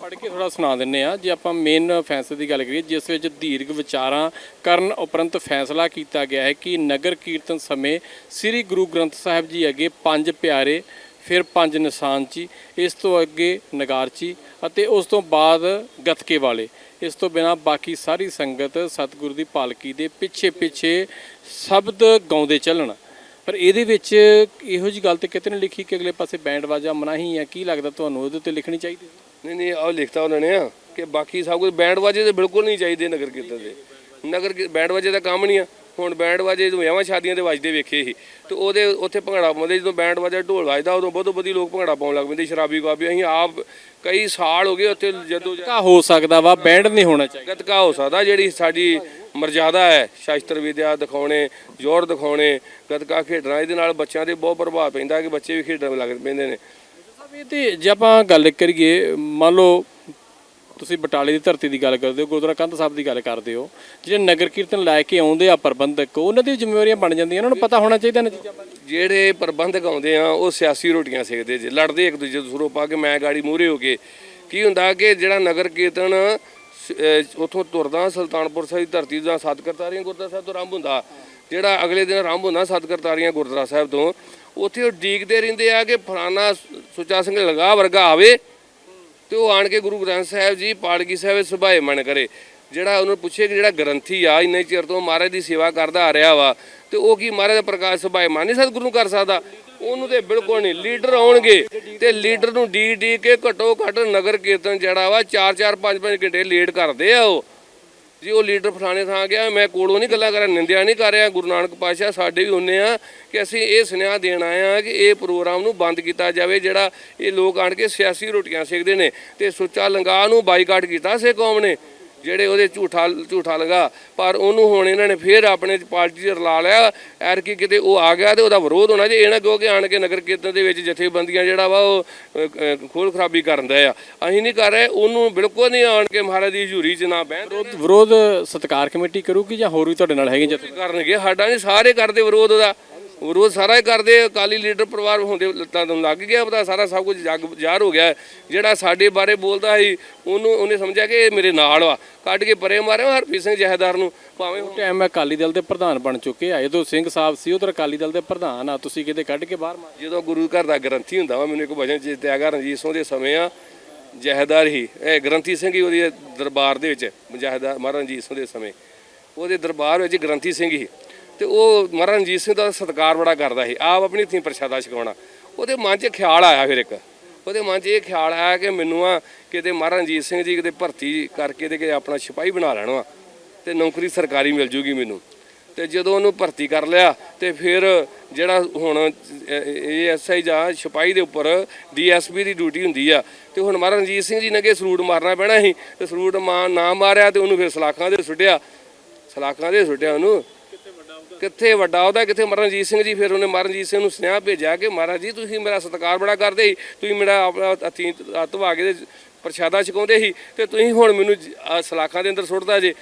ਪੜ੍ਹ ਕੇ ਥੋੜਾ ਸੁਣਾ ਦਿੰਨੇ ਆ ਜੇ ਆਪਾਂ ਮੇਨ ਫੈਸਲੇ ਦੀ ਗੱਲ ਕਰੀਏ, ਜਿਸ ਵਿੱਚ ਦੀਰਘ ਵਿਚਾਰਾਂ ਕਰਨ ਉਪਰੰਤ ਫੈਸਲਾ ਕੀਤਾ ਗਿਆ ਹੈ ਕਿ ਨਗਰ ਕੀਰਤਨ ਸਮੇਂ ਸ੍ਰੀ ਗੁਰੂ ਗ੍ਰੰਥ ਸਾਹਿਬ ਜੀ ਅੱਗੇ ਪੰਜ ਪਿਆਰੇ, ਫਿਰ ਪੰਜ ਨਿਸ਼ਾਨ ਜੀ, ਇਸ ਤੋਂ ਅੱਗੇ ਨਗਾਰਚੀ ਅਤੇ ਉਸ ਤੋਂ ਬਾਅਦ ਗਤਕੇ ਵਾਲੇ। ਇਸ ਤੋਂ ਬਿਨਾ ਬਾਕੀ ਸਾਰੀ ਸੰਗਤ ਸਤਿਗੁਰੂ ਦੀ ਪਾਲਕੀ ਦੇ ਪਿੱਛੇ ਪਿੱਛੇ ਸ਼ਬਦ ਗਾਉਂਦੇ ਚੱਲਣ। ਪਰ ਇਹਦੇ ਵਿੱਚ ਇਹੋ ਜੀ ਗੱਲ ਤੇ ਕਿਤੇ ਨੇ ਲਿਖੀ ਕਿ ਅਗਲੇ ਪਾਸੇ ਬੈਂਡ ਬਾਜਾ ਮਨਾਹੀ ਹੈ ਕੀ ਲੱਗਦਾ ਤੁਹਾਨੂੰ? ਉਹਦੇ ਉੱਤੇ ਲਿਖਣੀ ਚਾਹੀਦੀ ਨਹੀਂ ਨਹੀਂ, ਆਹ ਲਿਖਤਾ ਉਹਨਾਂ ਨੇ ਆ ਕਿ ਬਾਕੀ ਸਭ ਕੁਝ ਬੈਂਡ ਬਾਜੇ ਤੇ ਬਿਲਕੁਲ ਨਹੀਂ ਚਾਹੀਦੇ ਨਗਰ ਕੀਰਤਨ ਦੇ। ਨਗਰ ਬੈਂਡ ਬਾਜੇ ਦਾ ਕੰਮ ਨਹੀਂ ਆ। ਹੁਣ ਬੈਂਡ ਵਾਜੇ ਜਦੋਂ ਵਿਆਹਾਂ ਸ਼ਾਦੀਆਂ ਦੇ ਵੱਜਦੇ ਵੇਖੇ ਸੀ ਤੇ ਉਹਦੇ ਉੱਥੇ ਭੰਗੜਾ ਪਾਉਂਦੇ ਜਦੋਂ ਬੈਂਡ ਵਾਜਾ ਢੋਲ ਵੱਜਦਾ ਉਦੋਂ ਬਹੁਤ ਵਧੀ ਲੋਕ ਭੰਗੜਾ ਪਾਉਣ ਲੱਗ ਪੈਂਦੇ ਸ਼ਰਾਬੀ ਕਾਬੀ ਅਸੀਂ ਆਪ ਕਈ ਸਾਲ ਹੋ ਗਏ ਉੱਥੇ ਜਦੋਂ ਕਾ ਹੋ ਸਕਦਾ ਵਾ ਬੈਂਡ ਨਹੀਂ ਹੋਣਾ ਚਾਹੀਦਾ। ਗਤਕਾ ਹੋ ਸਕਦਾ ਜਿਹੜੀ ਸਾਡੀ ਮਰਜ਼ਾਦਾ ਹੈ ਸ਼ਾਸਤਰ ਵਿਦਿਆ ਦਿਖਾਉਣੇ ਜ਼ੋਰ ਦਿਖਾਉਣੇ ਗਤਕਾ ਖੇਡਣਾ ਇਹਦੇ ਨਾਲ ਬੱਚਿਆਂ ਤੇ ਬਹੁਤ ਪ੍ਰਭਾਵ ਪੈਂਦਾ ਕਿ ਬੱਚੇ ਵੀ ਖੇਡਣ ਲੱਗ ਪੈਂਦੇ ਨੇ। ਇਹ ਤੇ ਜੇ ਆਪਾਂ ਗੱਲ ਕਰੀਏ ਮੰਨ ਲਓ ਤੁਸੀਂ ਬਟਾਲੇ ਦੀ ਧਰਤੀ ਦੀ ਗੱਲ ਕਰਦੇ ਹੋ, ਗੁਰਦੁਆਰਾ ਕੰਧ ਸਾਹਿਬ ਦੀ ਗੱਲ ਕਰਦੇ ਹੋ, ਜਿਹੜੇ ਨਗਰ ਕੀਰਤਨ ਲੈ ਕੇ ਆਉਂਦੇ ਆ ਪ੍ਰਬੰਧਕ, ਉਹਨਾਂ ਦੀ ਜ਼ਿੰਮੇਵਾਰੀਆਂ ਬਣ ਜਾਂਦੀਆਂ, ਉਹਨਾਂ ਨੂੰ ਪਤਾ ਹੋਣਾ ਚਾਹੀਦਾ ਇਹਨਾਂ ਚੀਜ਼ਾਂ ਬਾਰੇ ਜਿਹੜੇ ਪ੍ਰਬੰਧਕ ਆਉਂਦੇ ਆ, ਉਹ ਸਿਆਸੀ ਰੋਟੀਆਂ ਸੇਕਦੇ ਜੇ, ਲੜਦੇ ਇੱਕ ਦੂਜੇ ਤੋਂ ਸੁਰੋ ਪਾ ਕੇ ਮੈਂ ਗਾੜੀ ਮੂਹਰੇ ਹੋ ਕੇ, ਕੀ ਹੁੰਦਾ ਕਿ ਜਿਹੜਾ ਨਗਰ ਕੀਰਤਨ ਸ- ਉੱਥੋਂ ਤੁਰਦਾ, ਸੁਲਤਾਨਪੁਰ ਸਾਹਿਬ ਦੀ ਧਰਤੀ ਦਾ ਸਤਕਰਤਾਰੀਆਂ ਗੁਰਦੁਆਰਾ ਸਾਹਿਬ ਤੋਂ ਆਰੰਭ ਹੁੰਦਾ, ਜਿਹੜਾ ਅਗਲੇ ਦਿਨ ਆਰੰਭ ਹੁੰਦਾ ਸਤਕਰਤਾਰੀਆਂ ਗੁਰਦੁਆਰਾ ਸਾਹਿਬ ਤੋਂ, ਉੱਥੇ ਉਹ ਡੀਕਦੇ ਰਹਿੰਦੇ ਆ ਕਿ ਫਲਾਣਾ ਸੁੱਚਾ ਸਿੰਘ ਲਗਾ ਵਰਗਾ ਆਵੇ ਤੇ ਉਹ ਆਣ ਕੇ ਗੁਰੂ ਗ੍ਰੰਥ ਸਾਹਿਬ ਜੀ, ਪਾਲਕੀ ਸਾਹਿਬ ਸੁਭਾਏ ਮਨ ਕਰੇ। ਜਿਹੜਾ ਉਹਨੂੰ ਪੁੱਛੇ ਕਿ ਜਿਹੜਾ ਗ੍ਰੰਥੀ ਆ, ਇੰਨੇ ਚਿਰ ਤੋਂ ਮਹਾਰਾਜ ਦੀ ਸੇਵਾ ਕਰਦਾ ਆ ਰਿਹਾ ਵਾ, ਤੇ ਉਹ ਕੀ ਮਹਾਰਾਜ ਦਾ ਪ੍ਰਕਾਸ਼ ਸੁਭਾਏ ਮਨ ਨਹੀਂ ਸਤਿਗੁਰੂ ਨੂੰ ਕਰ ਸਕਦਾ? ਉਹਨੂੰ ਤੇ ਬਿਲਕੁਲ ਨਹੀਂ, ਲੀਡਰ ਆਉਣਗੇ। ਤੇ ਲੀਡਰ ਨੂੰ ਡੀ ਡੀ ਕੇ ਘਟੋ ਘਟ ਨਗਰ ਕੀਰਤਨ ਜਿਹੜਾ ਵਾ 4 4 5 5 ਘੰਟੇ ਲੇਟ ਕਰਦੇ ਆ ਉਹ। ਜੀ, ਉਹ ਲੀਡਰ ਫਲਾਣੇ ਥਾਂ ਗਿਆ, ਮੈਂ ਕੋਲੋਂ ਨਹੀਂ ਗੱਲਾਂ ਕਰ ਰਿਹਾ ਨਿੰਦਿਆ ਨਹੀਂ ਕਰ ਰਿਹਾ, ਗੁਰੂ ਨਾਨਕ ਪਾਤਸ਼ਾਹ ਸਾਡੇ ਵੀ ਹੁੰਨੇ ਆ ਕਿ ਅਸੀਂ ਇਹ ਸੁਨੇਹਾ ਦੇਣ ਆਏ ਆ ਕਿ ਇਹ ਪ੍ਰੋਗਰਾਮ ਨੂੰ ਬੰਦ ਕੀਤਾ ਜਾਵੇ, ਜਿਹੜਾ ਇਹ ਲੋਕ ਆਣ ਕੇ ਸਿਆਸੀ ਰੋਟੀਆਂ ਸੇਕਦੇ ਨੇ। ਤੇ ਸੁੱਚਾ ਲੰਗਾ ਨੂੰ ਬਾਈਕਾਟ ਕੀਤਾ ਸੇ ਕੌਮ ਨੇ। ਜਿਹੜੇ ਉਹਦੇ ਝੂਠਾ ਝੂਠਾ ਲਗਾ ਪਰ ਉਹਨੂੰ ਹੁਣ ਇਹਨਾਂ ਨੇ ਫੇਰ ਆਪਣੇ ਪਾਰਟੀ 'ਚ ਰਲਾ ਲਿਆ ਐਰ ਕੀ ਕਿਤੇ ਉਹ ਆ ਗਿਆ ਤੇ ਉਹਦਾ ਵਿਰੋਧ ਹੋਣਾ ਜੇ ਇਹਨਾਂ ਕਿਉਂਕਿ ਆਣ ਕੇ ਨਗਰ ਕੀਰਤਨ ਦੇ ਵਿੱਚ ਜਥੇਬੰਦੀਆਂ ਜਿਹੜਾ ਵਾ ਉਹ ਖੋਲ ਖਰਾਬੀ ਕਰਨ ਦਾ ਆ। ਅਸੀਂ ਨਹੀਂ ਕਰ ਰਹੇ ਉਹਨੂੰ ਬਿਲਕੁਲ ਨਹੀਂ ਆਣ ਕੇ ਮਹਾਰਾਜ ਦੀ ਹਜ਼ੂਰੀ 'ਚ ਨਾ ਬਹਿਣ ਵਿਰੋਧ ਵਿਰੋਧ ਸਤਕਾਰ ਕਮੇਟੀ ਕਰੂਗੀ ਜਾਂ ਹੋਰ ਵੀ ਤੁਹਾਡੇ ਨਾਲ ਹੈਗੇ ਜਥੇ ਕਰਨਗੇ ਸਾਡਾ ਨਹੀਂ ਸਾਰੇ ਕਰਦੇ ਵਿਰੋਧ ਉਹਦਾ। ਵਿਰੋਧ ਸਾਰਾ ਹੀ ਕਰਦੇ। ਅਕਾਲੀ ਲੀਡਰ ਪਰਿਵਾਰ ਹੁੰਦੇ ਲੱਤਾਂ ਤੋਂ ਲੱਗ ਗਿਆ ਪਤਾ ਸਾਰਾ ਸਭ ਕੁਝ ਜੱਗ ਜ਼ਾਹਰ ਹੋ ਗਿਆ। ਜਿਹੜਾ ਸਾਡੇ ਬਾਰੇ ਬੋਲਦਾ ਸੀ ਉਹਨੂੰ ਉਹਨੇ ਸਮਝਿਆ ਕਿ ਇਹ ਮੇਰੇ ਨਾਲ ਵਾ। ਕੱਢ ਕੇ ਪਰੇ ਮਾਰਿਆ ਹਰਪ੍ਰੀਤ ਸਿੰਘ ਜਹੇਦਾਰ ਨੂੰ। ਭਾਵੇਂ ਉਹ- ਟਾਈਮ ਅਕਾਲੀ ਦਲ ਦੇ ਪ੍ਰਧਾਨ ਬਣ ਚੁੱਕੇ ਆ। ਜਦੋਂ ਸਿੰਘ ਸਾਹਿਬ ਸੀ ਉਧਰ ਅਕਾਲੀ ਦਲ ਦੇ ਪ੍ਰਧਾਨ ਆ। ਤੁਸੀਂ ਕਿਤੇ ਕੱਢ ਕੇ ਬਾਹਰ ਮਾਰ? ਜਦੋਂ ਗੁਰੂ ਘਰ ਦਾ ਗ੍ਰੰਥੀ ਹੁੰਦਾ ਵਾ ਮੈਨੂੰ ਇੱਕ ਭਜਨ ਚੇਤੇ ਆ ਗਿਆ ਰਣਜੀਤ ਸਿੰਘ ਦੇ ਸਮੇਂ ਆ ਜਹੇਦਾਰ ਹੀ। ਇਹ ਗ੍ਰੰਥੀ ਸਿੰਘ ਹੀ ਉਹਦੀ ਦਰਬਾਰ ਦੇ ਵਿੱਚ ਜਹੇਦਾਰ ਮਹਾਰਾਜ ਰਣਜੀਤ ਸਿੰਘ ਦੇ ਸਮੇਂ। ਉਹਦੇ ਦਰਬਾਰ ਵਿੱਚ ਗ੍ਰੰਥੀ ਸਿੰਘ ਹੀ। ਤੇ ਉਹ ਮਹਾਰਾਜ ਰਣਜੀਤ ਸਿੰਘ ਦਾ ਸਤਿਕਾਰ ਬੜਾ ਕਰਦਾ ਸੀ, ਆਪ ਆਪਣੀ ਥੀ ਪ੍ਰਸ਼ਾਦਾ ਛਕਾਉਣਾ। ਉਹਦੇ ਮਨ 'ਚ ਖਿਆਲ ਆਇਆ ਫਿਰ ਇੱਕ। ਉਹਦੇ ਮਨ 'ਚ ਇਹ ਖਿਆਲ ਆਇਆ ਕਿ ਮੈਨੂੰ ਆ ਕਿਤੇ ਮਹਾਰਾਜ ਰਣਜੀਤ ਸਿੰਘ ਜੀ ਕਿਤੇ ਭਰਤੀ ਕਰਕੇ ਤੇ ਕਿ ਆਪਣਾ ਸਿਪਾਹੀ ਬਣਾ ਲੈਣਾ ਵਾ ਤੇ ਨੌਕਰੀ ਸਰਕਾਰੀ ਮਿਲ ਜੂਗੀ ਮੈਨੂੰ। ਤੇ ਜਦੋਂ ਉਹਨੂੰ ਭਰਤੀ ਕਰ ਲਿਆ ਤੇ ਫਿਰ ਜਿਹੜਾ ਹੁਣ ਏਐਸਆਈ ਜਾਂ ਸਿਪਾਹੀ ਦੇ ਉੱਪਰ ਡੀਐਸਪੀ ਦੀ ਡਿਊਟੀ ਹੁੰਦੀ ਆ, ਤੇ ਹੁਣ ਮਹਾਰਾਜ ਰਣਜੀਤ ਸਿੰਘ ਜੀ ਨੇ ਕਿ ਸਰੂਟ ਮਾਰਨਾ ਪੈਣਾ ਸੀ ਤੇ ਸਰੂਟ ਮਾ, ਨਾ ਮਾਰਿਆ ਤੇ ਉਹਨੂੰ ਫਿਰ ਸਲਾਖਾਂ ਦੇ ਸੁੱਟਿਆ। ਸਲਾਖਾਂ ਦੇ ਸੁੱਟਿਆ ਉਹਨੂੰ। ਕਿੱਥੇ ਵੱਡਾ ਉਹਦਾ ਕਿੱਥੇ ਮਹਾਰਾਜ ਰਣਜੀਤ ਸਿੰਘ ਜੀ ਫਿਰ ਉਹਨੇ ਮਹਾਰਾਜ ਰਣਜੀਤ ਸਿੰਘ ਨੂੰ ਸੁਨੇਹਾ ਭੇਜਿਆ ਕਿ ਮਹਾਰਾਜ ਜੀ ਤੁਸੀਂ ਮੇਰਾ ਸਤਿਕਾਰ ਬੜਾ ਕਰਦੇ ਸੀ ਤੁਸੀਂ ਮੇਰਾ ਆਪਣਾ ਅਥੀ ਧਵਾ ਕੇ ਪ੍ਰਸ਼ਾਦਾ ਛਕਾਉਂਦੇ ਸੀ ਤੇ ਤੁਸੀਂ ਹੁਣ ਮੈਨੂੰ ਸਲਾਖਾਂ ਦੇ ਅੰਦਰ ਸੁੱਟਦਾ ਜੇ।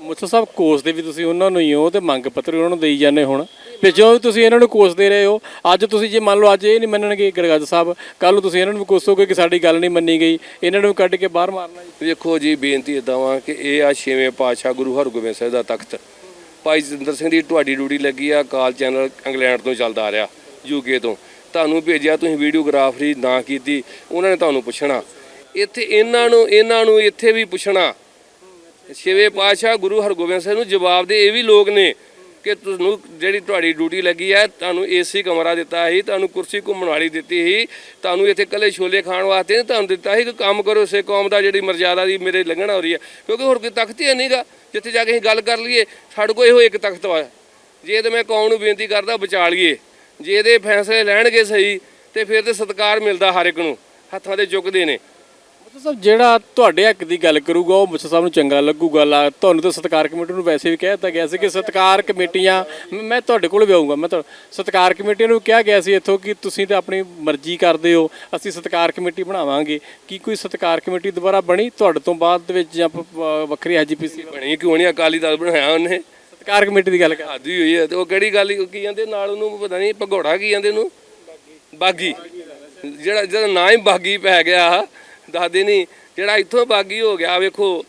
ਮੁੱਛਾ ਸਾਹਿਬ ਕੋਸਦੇ ਵੀ ਤੁਸੀਂ ਉਹਨਾਂ ਨੂੰ ਹੀ ਹੋ ਤੇ ਮੰਗ ਪੱਤਰ ਉਹਨਾਂ ਨੂੰ ਦੇਈ ਜਾਂਦੇ ਹੁਣ। ਤੇ ਜੋ ਤੁਸੀਂ ਇਹਨਾਂ ਨੂੰ ਕੋਸਦੇ ਰਹੇ ਹੋ ਅੱਜ ਤੁਸੀਂ ਜੇ ਮੰਨ ਲਓ ਅੱਜ ਇਹ ਨਹੀਂ ਮੰਨਣਗੇ ਗੜਗੱਜ ਸਾਹਿਬ ਕੱਲ ਨੂੰ ਤੁਸੀਂ ਇਹਨਾਂ ਨੂੰ ਵੀ ਕੋਸੋਗੇ ਕਿ ਸਾਡੀ ਗੱਲ ਨਹੀਂ ਮੰਨੀ ਗਈ ਇਹਨਾਂ ਨੂੰ ਕੱਢ ਕੇ ਬਾਹਰ ਮਾਰਨਾ ਜੀ। ਵੇਖੋ ਜੀ ਬੇਨਤੀ ਇਦਾਂ ਵਾ ਕਿ ਇਹ ਆ ਛੇਵੇਂ ਪਾਤਸ਼ਾਹ ਗੁਰੂ ਹਰਗੋਬਿੰਦ ਸਾਹਿਬ ਦਾ ਤਖਤ। ਭਾਈ ਜਤਿੰਦਰ ਸਿੰਘ ਦੀ ਤੁਹਾਡੀ ਡਿਊਟੀ ਲੱਗੀ ਆ, ਕਾਲ ਚੈਨਲ ਇੰਗਲੈਂਡ ਤੋਂ ਚੱਲਦਾ ਆ ਰਿਹਾ ਯੂਕੇ ਤੋਂ। ਤੁਹਾਨੂੰ ਭੇਜਿਆ, ਤੁਸੀਂ ਵੀਡੀਓਗ੍ਰਾਫਰੀ ਨਾ ਕੀਤੀ, ਉਹਨਾਂ ਨੇ ਤੁਹਾਨੂੰ ਪੁੱਛਣਾ। ਇੱਥੇ ਇਹਨਾਂ ਨੂੰ ਇਹਨਾਂ ਨੂੰ ਇੱਥੇ ਵੀ ਪੁੱਛਣਾ। ਛੇਵੇਂ ਪਾਤਸ਼ਾਹ ਗੁਰੂ ਹਰਗੋਬਿੰਦ ਸਾਹਿਬ ਨੂੰ ਜਵਾਬ ਦੇ, ਇਹ ਵੀ ਲੋਕ ਨੇ ਕਿ ਤੁਹਾਨੂੰ ਜਿਹੜੀ ਤੁਹਾਡੀ ਡਿਊਟੀ ਲੱਗੀ ਹੈ ਤੁਹਾਨੂੰ ਏਸੀ ਕਮਰਾ ਦਿੱਤਾ ਸੀ, ਤੁਹਾਨੂੰ ਕੁਰਸੀ ਘੁੰਮਣ ਵਾਲੀ ਦਿੱਤੀ ਸੀ, ਤੁਹਾਨੂੰ ਇੱਥੇ ਕੱਲੇ ਛੋਲੇ ਖਾਣ ਵਾਸਤੇ ਨਹੀਂ ਤੁਹਾਨੂੰ ਦਿੱਤਾ ਸੀ ਕਿ ਕੰਮ ਕਰੋ ਸੇ ਕੌਮ ਦਾ ਜਿਹੜੀ ਮਰਜ਼ਾਦਾ ਦੀ ਮੇਰੇ ਲੰਘਣਾ ਹੋ ਰਹੀ ਹੈ ਕਿਉਂਕਿ ਹੋਰ ਕੋਈ ਤਖਤ ਹੀ ਨਹੀਂਗਾ ਜਿੱਥੇ ਜਾ ਕੇ ਅਸੀਂ ਗੱਲ ਕਰ ਲਈਏ, ਸਾਡੇ ਕੋਲ ਇਹੋ ਇੱਕ ਤਖਤ ਵਾ। ਜੇ ਤੇ ਮੈਂ ਕੌਮ ਨੂੰ ਬੇਨਤੀ ਕਰਦਾ, ਬਚਾ ਲਈਏ। ਜੇ ਇਹਦੇ ਫੈਸਲੇ ਲੈਣਗੇ ਸਹੀ, ਤੇ ਫਿਰ ਤੇ ਸਤਿਕਾਰ ਮਿਲਦਾ ਹਰ ਇੱਕ ਨੂੰ, ਹੱਥਾਂ ਦੇ ਚੁੱਕਦੇ ਨੇ। ਸਾਹਿਬ ਜਿਹੜਾ ਤੁਹਾਡੇ ਹੱਕ ਦੀ ਗੱਲ ਕਰੂਗਾ ਉਹ ਮੁੱਛਾ ਸਾਹਿਬ ਨੂੰ ਚੰਗਾ ਲੱਗੂਗਾ। ਲਾ ਤੁਹਾਨੂੰ ਤਾਂ ਸਤਕਾਰ ਕਮੇਟੀ ਨੂੰ ਵੈਸੇ ਵੀ ਕਹਿ ਦਿੱਤਾ ਗਿਆ ਸੀ ਕਿ ਸਤਕਾਰ ਕਮੇਟੀਆਂ ਮ- ਤੁਹਾਡੇ ਕੋਲ ਵੀ ਆਉਂਗਾ ਮੈਂ ਤਾਂ ਸਤਕਾਰ ਕਮੇਟੀਆਂ ਨੂੰ ਕਿਹਾ ਗਿਆ ਸੀ ਇੱਥੋਂ ਕਿ ਤੁਸੀਂ ਤਾਂ ਆਪਣੀ ਮਰਜ਼ੀ ਕਰਦੇ ਹੋ ਅਸੀਂ ਸਤਕਾਰ ਕਮੇਟੀ ਬਣਾਵਾਂਗੇ। ਕੀ ਕੋਈ ਸਤਕਾਰ ਕਮੇਟੀ ਦੁਬਾਰਾ ਬਣੀ ਤੁਹਾਡੇ ਤੋਂ ਬਾਅਦ ਦੇ ਵਿੱਚ ਜਾਂ ਵੱਖਰੀ ਐਜੀਪੀਸੀ ਬਣੀ ਕਿਉਂ ਨਹੀਂ? ਅਕਾਲੀ ਦਲ ਬਣਾਇਆ ਉਹਨੇ। ਸਤਕਾਰ ਕਮੇਟੀ ਦੀ ਗੱਲ ਕਰ। ਆਦੀ ਹੋਈ ਹੈ ਤੇ ਉਹ ਕਿਹੜੀ ਗੱਲ ਕੀ ਜਾਂਦੇ ਨਾਲ ਉਹਨੂੰ ਪਤਾ ਨਹੀਂ ਭਗੌੜਾ ਕੀ ਜਾਂਦੇ ਉਹਨੂੰ? ਬਾਗੀ। ਜਿਹੜਾ ਜਿਹੜਾ ਨਾਂ ਹੀ ਬਾਗੀ ਪੈ ਗਿਆ ਦੱਸਦੇ ਨਹੀਂ ਜਿਹੜਾ ਇੱਥੋਂ ਬਾਗੀ ਹੋ ਗਿਆ ਵੇਖੋ।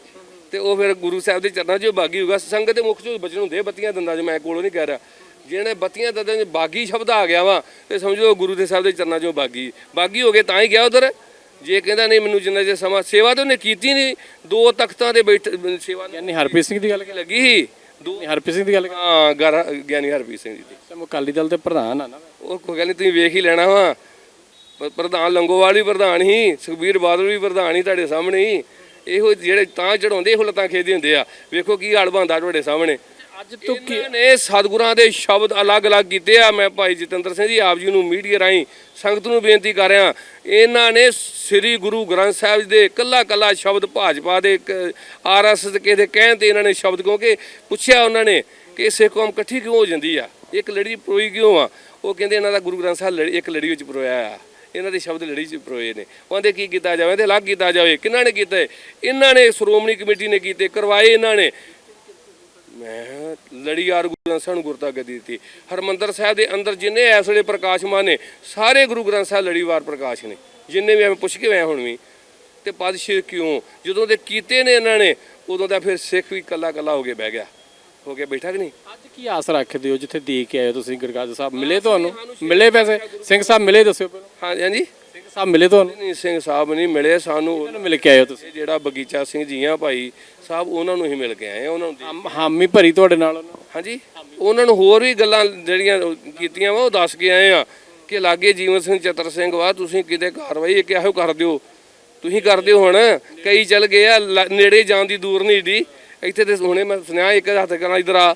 ਤੇ ਉਹ ਫਿਰ ਗੁਰੂ ਸਾਹਿਬ ਦੇ ਚਰਨਾਂ 'ਚ ਬਾਗੀ ਹੋਊਗਾ। ਸੰਗਤ ਦੇ ਮੁਖ 'ਚੋਂ ਬਚਨ ਹੁੰਦੇ ਬੱਤੀਆਂ ਦੰਦਾਂ 'ਚ ਮੈਂ ਕੋਲੋਂ ਨਹੀਂ ਕਹਿ ਰਿਹਾ। ਜਿਹਨੇ ਬੱਤੀਆਂ ਦੰਦਾਂ 'ਚ ਬਾਗੀ ਸ਼ਬਦ ਆ ਗਿਆ ਵਾ ਤੇ ਸਮਝੋ ਗੁਰੂ ਦੇ ਸਾਹਿਬ ਦੇ ਚਰਨਾਂ 'ਚੋਂ ਬਾਗੀ। ਬਾਗੀ ਹੋ ਗਏ ਤਾਂ ਹੀ ਗਿਆ ਉਧਰ। ਜੇ ਕਹਿੰਦਾ ਨਹੀਂ ਮੈਨੂੰ ਜਿੰਨਾ ਜੇ ਸਮਾਂ ਸੇਵਾ ਤਾਂ ਉਹਨੇ ਕੀਤੀ ਨਹੀਂ ਦੋ ਤਖਤਾਂ ਤੇ ਬੈਠ ਸੇਵਾ ਯਾਨੀ ਹਰਪ੍ਰੀਤ ਸਿੰਘ ਦੀ ਗੱਲ ਲੱਗੀ ਸੀ। ਦੋ ਹਰਪ੍ਰੀਤ ਸਿੰਘ ਦੀ ਗੱਲ ਹਾਂ ਗਿਆਨੀ ਹਰਪ੍ਰੀਤ ਸਿੰਘ ਜੀ ਦੀ। ਅਕਾਲੀ ਦਲ ਦੇ ਪ੍ਰਧਾਨ ਆ ਨਾ। ਉਹ ਕੋਈ ਗੱਲ ਨਹੀਂ ਤੁਸੀਂ ਵੇਖ ਹੀ ਲੈਣਾ ਵਾ। ਪ੍ਰਧਾਨ ਲੰਗੋਵਾਲ ਵੀ ਪ੍ਰਧਾਨ ਹੀ ਸੁਖਬੀਰ ਬਾਦਲ ਵੀ ਪ੍ਰਧਾਨ ਹੀ ਤੁਹਾਡੇ ਸਾਹਮਣੇ ਹੀ। ਇਹੋ ਜਿਹੜੇ ਤਾਂ ਚੜਾਉਂਦੇ ਇਹੋ ਲੱਤਾਂ ਖੇਦੇ ਹੁੰਦੇ ਆ। ਵੇਖੋ ਕੀ ਹਾਲ ਬਣਦਾ ਤੁਹਾਡੇ ਸਾਹਮਣੇ। ਅੱਜ ਤੋਂ ਕੀ ਨੇ ਸਤਿਗੁਰਾਂ ਦੇ ਸ਼ਬਦ ਅਲੱਗ-ਅਲੱਗ ਕੀਤੇ ਆ। ਮੈਂ ਭਾਈ ਜਤਿੰਦਰ ਸਿੰਘ ਜੀ ਆਪ ਜੀ ਨੂੰ ਮੀਡੀਆ ਰਾਹੀਂ ਸੰਗਤ ਨੂੰ ਬੇਨਤੀ ਕਰ ਰਿਹਾ ਇਹਨਾਂ ਨੇ ਸ੍ਰੀ ਗੁਰੂ ਗ੍ਰੰਥ ਸਾਹਿਬ ਜੀ ਦੇ ਕੱਲਾ-ਕੱਲਾ ਸ਼ਬਦ ਭਾਜਪਾ ਦੇ ਆਰਐਸਐਸ ਦੇ ਕਿਸੇ ਦੇ ਕਹਿਣ ਤੇ ਇਹਨਾਂ ਨੇ ਸ਼ਬਦ ਕਿਉਂਕਿ ਪੁੱਛਿਆ ਉਹਨਾਂ ਨੇ ਕਿ ਸਿੱਖ ਕੌਮ ਇਕੱਠੀ ਕਿਉਂ ਹੋ ਜਾਂਦੀ ਆ? ਇੱਕ ਲੜੀ ਪਰੋਈ ਕਿਉਂ ਆ? ਉਹ ਕਹਿੰਦੇ ਇਹਨਾਂ ਦਾ ਗੁਰੂ ਗ੍ਰੰਥ ਸਾਹਿਬ ਇੱਕ ਲੜੀ ਵਿੱਚ ਪਰੋਇਆ ਆ। ਇਹਨਾਂ ਦੇ ਸ਼ਬਦ ਲੜੀ ਚ ਪਰੋਏ ਨੇ। ਉਹਦੇ ਕੀ ਕੀਤਾ ਜਾਵੇ? ਤੇ ਅਲੱਗ ਕੀਤਾ ਜਾਵੇ। ਕਿਹਨਾਂ ਨੇ ਕੀਤਾ ਇਹਨਾਂ ਨੇ, ਸ਼੍ਰੋਮਣੀ ਕਮੇਟੀ ਨੇ ਕੀਤੇ, ਕਰਵਾਏ ਇਹਨਾਂ ਨੇ। ਮੈਂ ਲੜੀਆਰ ਗੁਰੂ ਗ੍ਰੰਥ ਸਾਹਿਬ ਨੂੰ ਗੁਰਤਾ ਗੱਦੀ ਦਿੱਤੀ। ਹਰਮੰਦਰ ਸਾਹਿਬ ਦੇ ਅੰਦਰ ਜਿੰਨੇ ਇਸ ਵੇਲੇ ਪ੍ਰਕਾਸ਼ਮਾਨ ਨੇ, ਸਾਰੇ ਗੁਰੂ ਗ੍ਰੰਥ ਸਾਹਿਬ ਲੜੀਵਾਰ ਪ੍ਰਕਾਸ਼ ਨੇ। ਜਿੰਨੇ ਵੀ ਐਵੇਂ ਪੁੱਛ ਕੇ ਆਇਆ ਹੁਣ ਵੀ, ਤੇ ਪਦ ਕਿਉਂ? ਜਦੋਂ ਦੇ ਕੀਤੇ ਨੇ ਇਹਨਾਂ ਨੇ, ਉਦੋਂ ਦਾ ਫਿਰ ਸਿੱਖ ਵੀ ਕੱਲਾ ਕੱਲਾ ਹੋ ਕੇ ਬਹਿ ਗਿਆ। ਹੋ ਕੇ ਬੈਠਾ ਕਿ ਨਹੀਂ? ਅੱਜ ਕੀ ਆਸ ਰੱਖਦੇ ਹੋ ਜਿੱਥੇ ਦੇ ਕੇ ਆਏ ਹੋ ਤੁਸੀਂ ਗੁਰਗਾਜ ਸਾਹਿਬ? ਮਿਲੇ ਤੁਹਾਨੂੰ? ਮਿਲੇ ਪੈਸੇ ਸਿੰਘ ਸਾਹਿਬ ਮਿਲੇ ਦੱਸਿਓ ਪਹਿਲਾਂ। ਹਾਂ ਹਾਂਜੀ? ਸਿੰਘ ਸਾਹਿਬ ਮਿਲੇ ਤੁਹਾਨੂੰ? ਨਹੀਂ ਸਿੰਘ ਸਾਹਿਬ ਨਹੀਂ ਮਿਲੇ ਸਾਨੂੰ ਉਹਨਾਂ ਨੂੰ ਮਿਲ ਕੇ ਆਏ ਹੋ ਤੁਸੀਂ? ਜਿਹੜਾ ਬਗੀਚਾ ਸਿੰਘ ਜੀ ਆ ਭਾਈ ਸਾਹਿਬ ਉਹਨਾਂ ਨੂੰ ਹੀ ਮਿਲ ਕੇ ਆਏ ਆ, ਉਹਨਾਂ ਨੂੰ ਦੇ- ਹਮ- ਹਾਮੀ ਭਰੀ ਤੁਹਾਡੇ ਨਾਲ ਉਹਨਾਂ ਨੇ। ਹਾਂਜੀ? ਉਹਨਾਂ ਨੂੰ ਹੋਰ ਵੀ ਗੱਲਾਂ ਜਿਹੜੀਆਂ ਕੀਤੀਆਂ ਵਾ ਉਹ ਦੱਸ ਕੇ ਆਏ ਆ ਕਿ ਲਾਗੇ ਜੀਵਨ ਸਿੰਘ ਚਤਰ ਸਿੰਘ ਵਾ ਤੁਸੀਂ ਕਿਤੇ ਕਾਰਵਾਈ ਇੱਕ ਇਹੋ ਕਰ ਦਿਓ। ਤੁਸੀਂ ਕਰਦੇ ਹੋ ਹੁਣ ਕਈ ਚੱਲ ਗਏ ਆ ਲ- ਨੇੜੇ ਜਾਣ ਦੀ ਦੂਰ ਨਹੀਂ ਢੀ ਇੱਥੇ ਤੇ ਹੁਣੇ ਮੈਂ ਸੁਣਿਆ ਇੱਕ ਹੱਥ ਕਰਾਂ ਇਧਰ ਆ,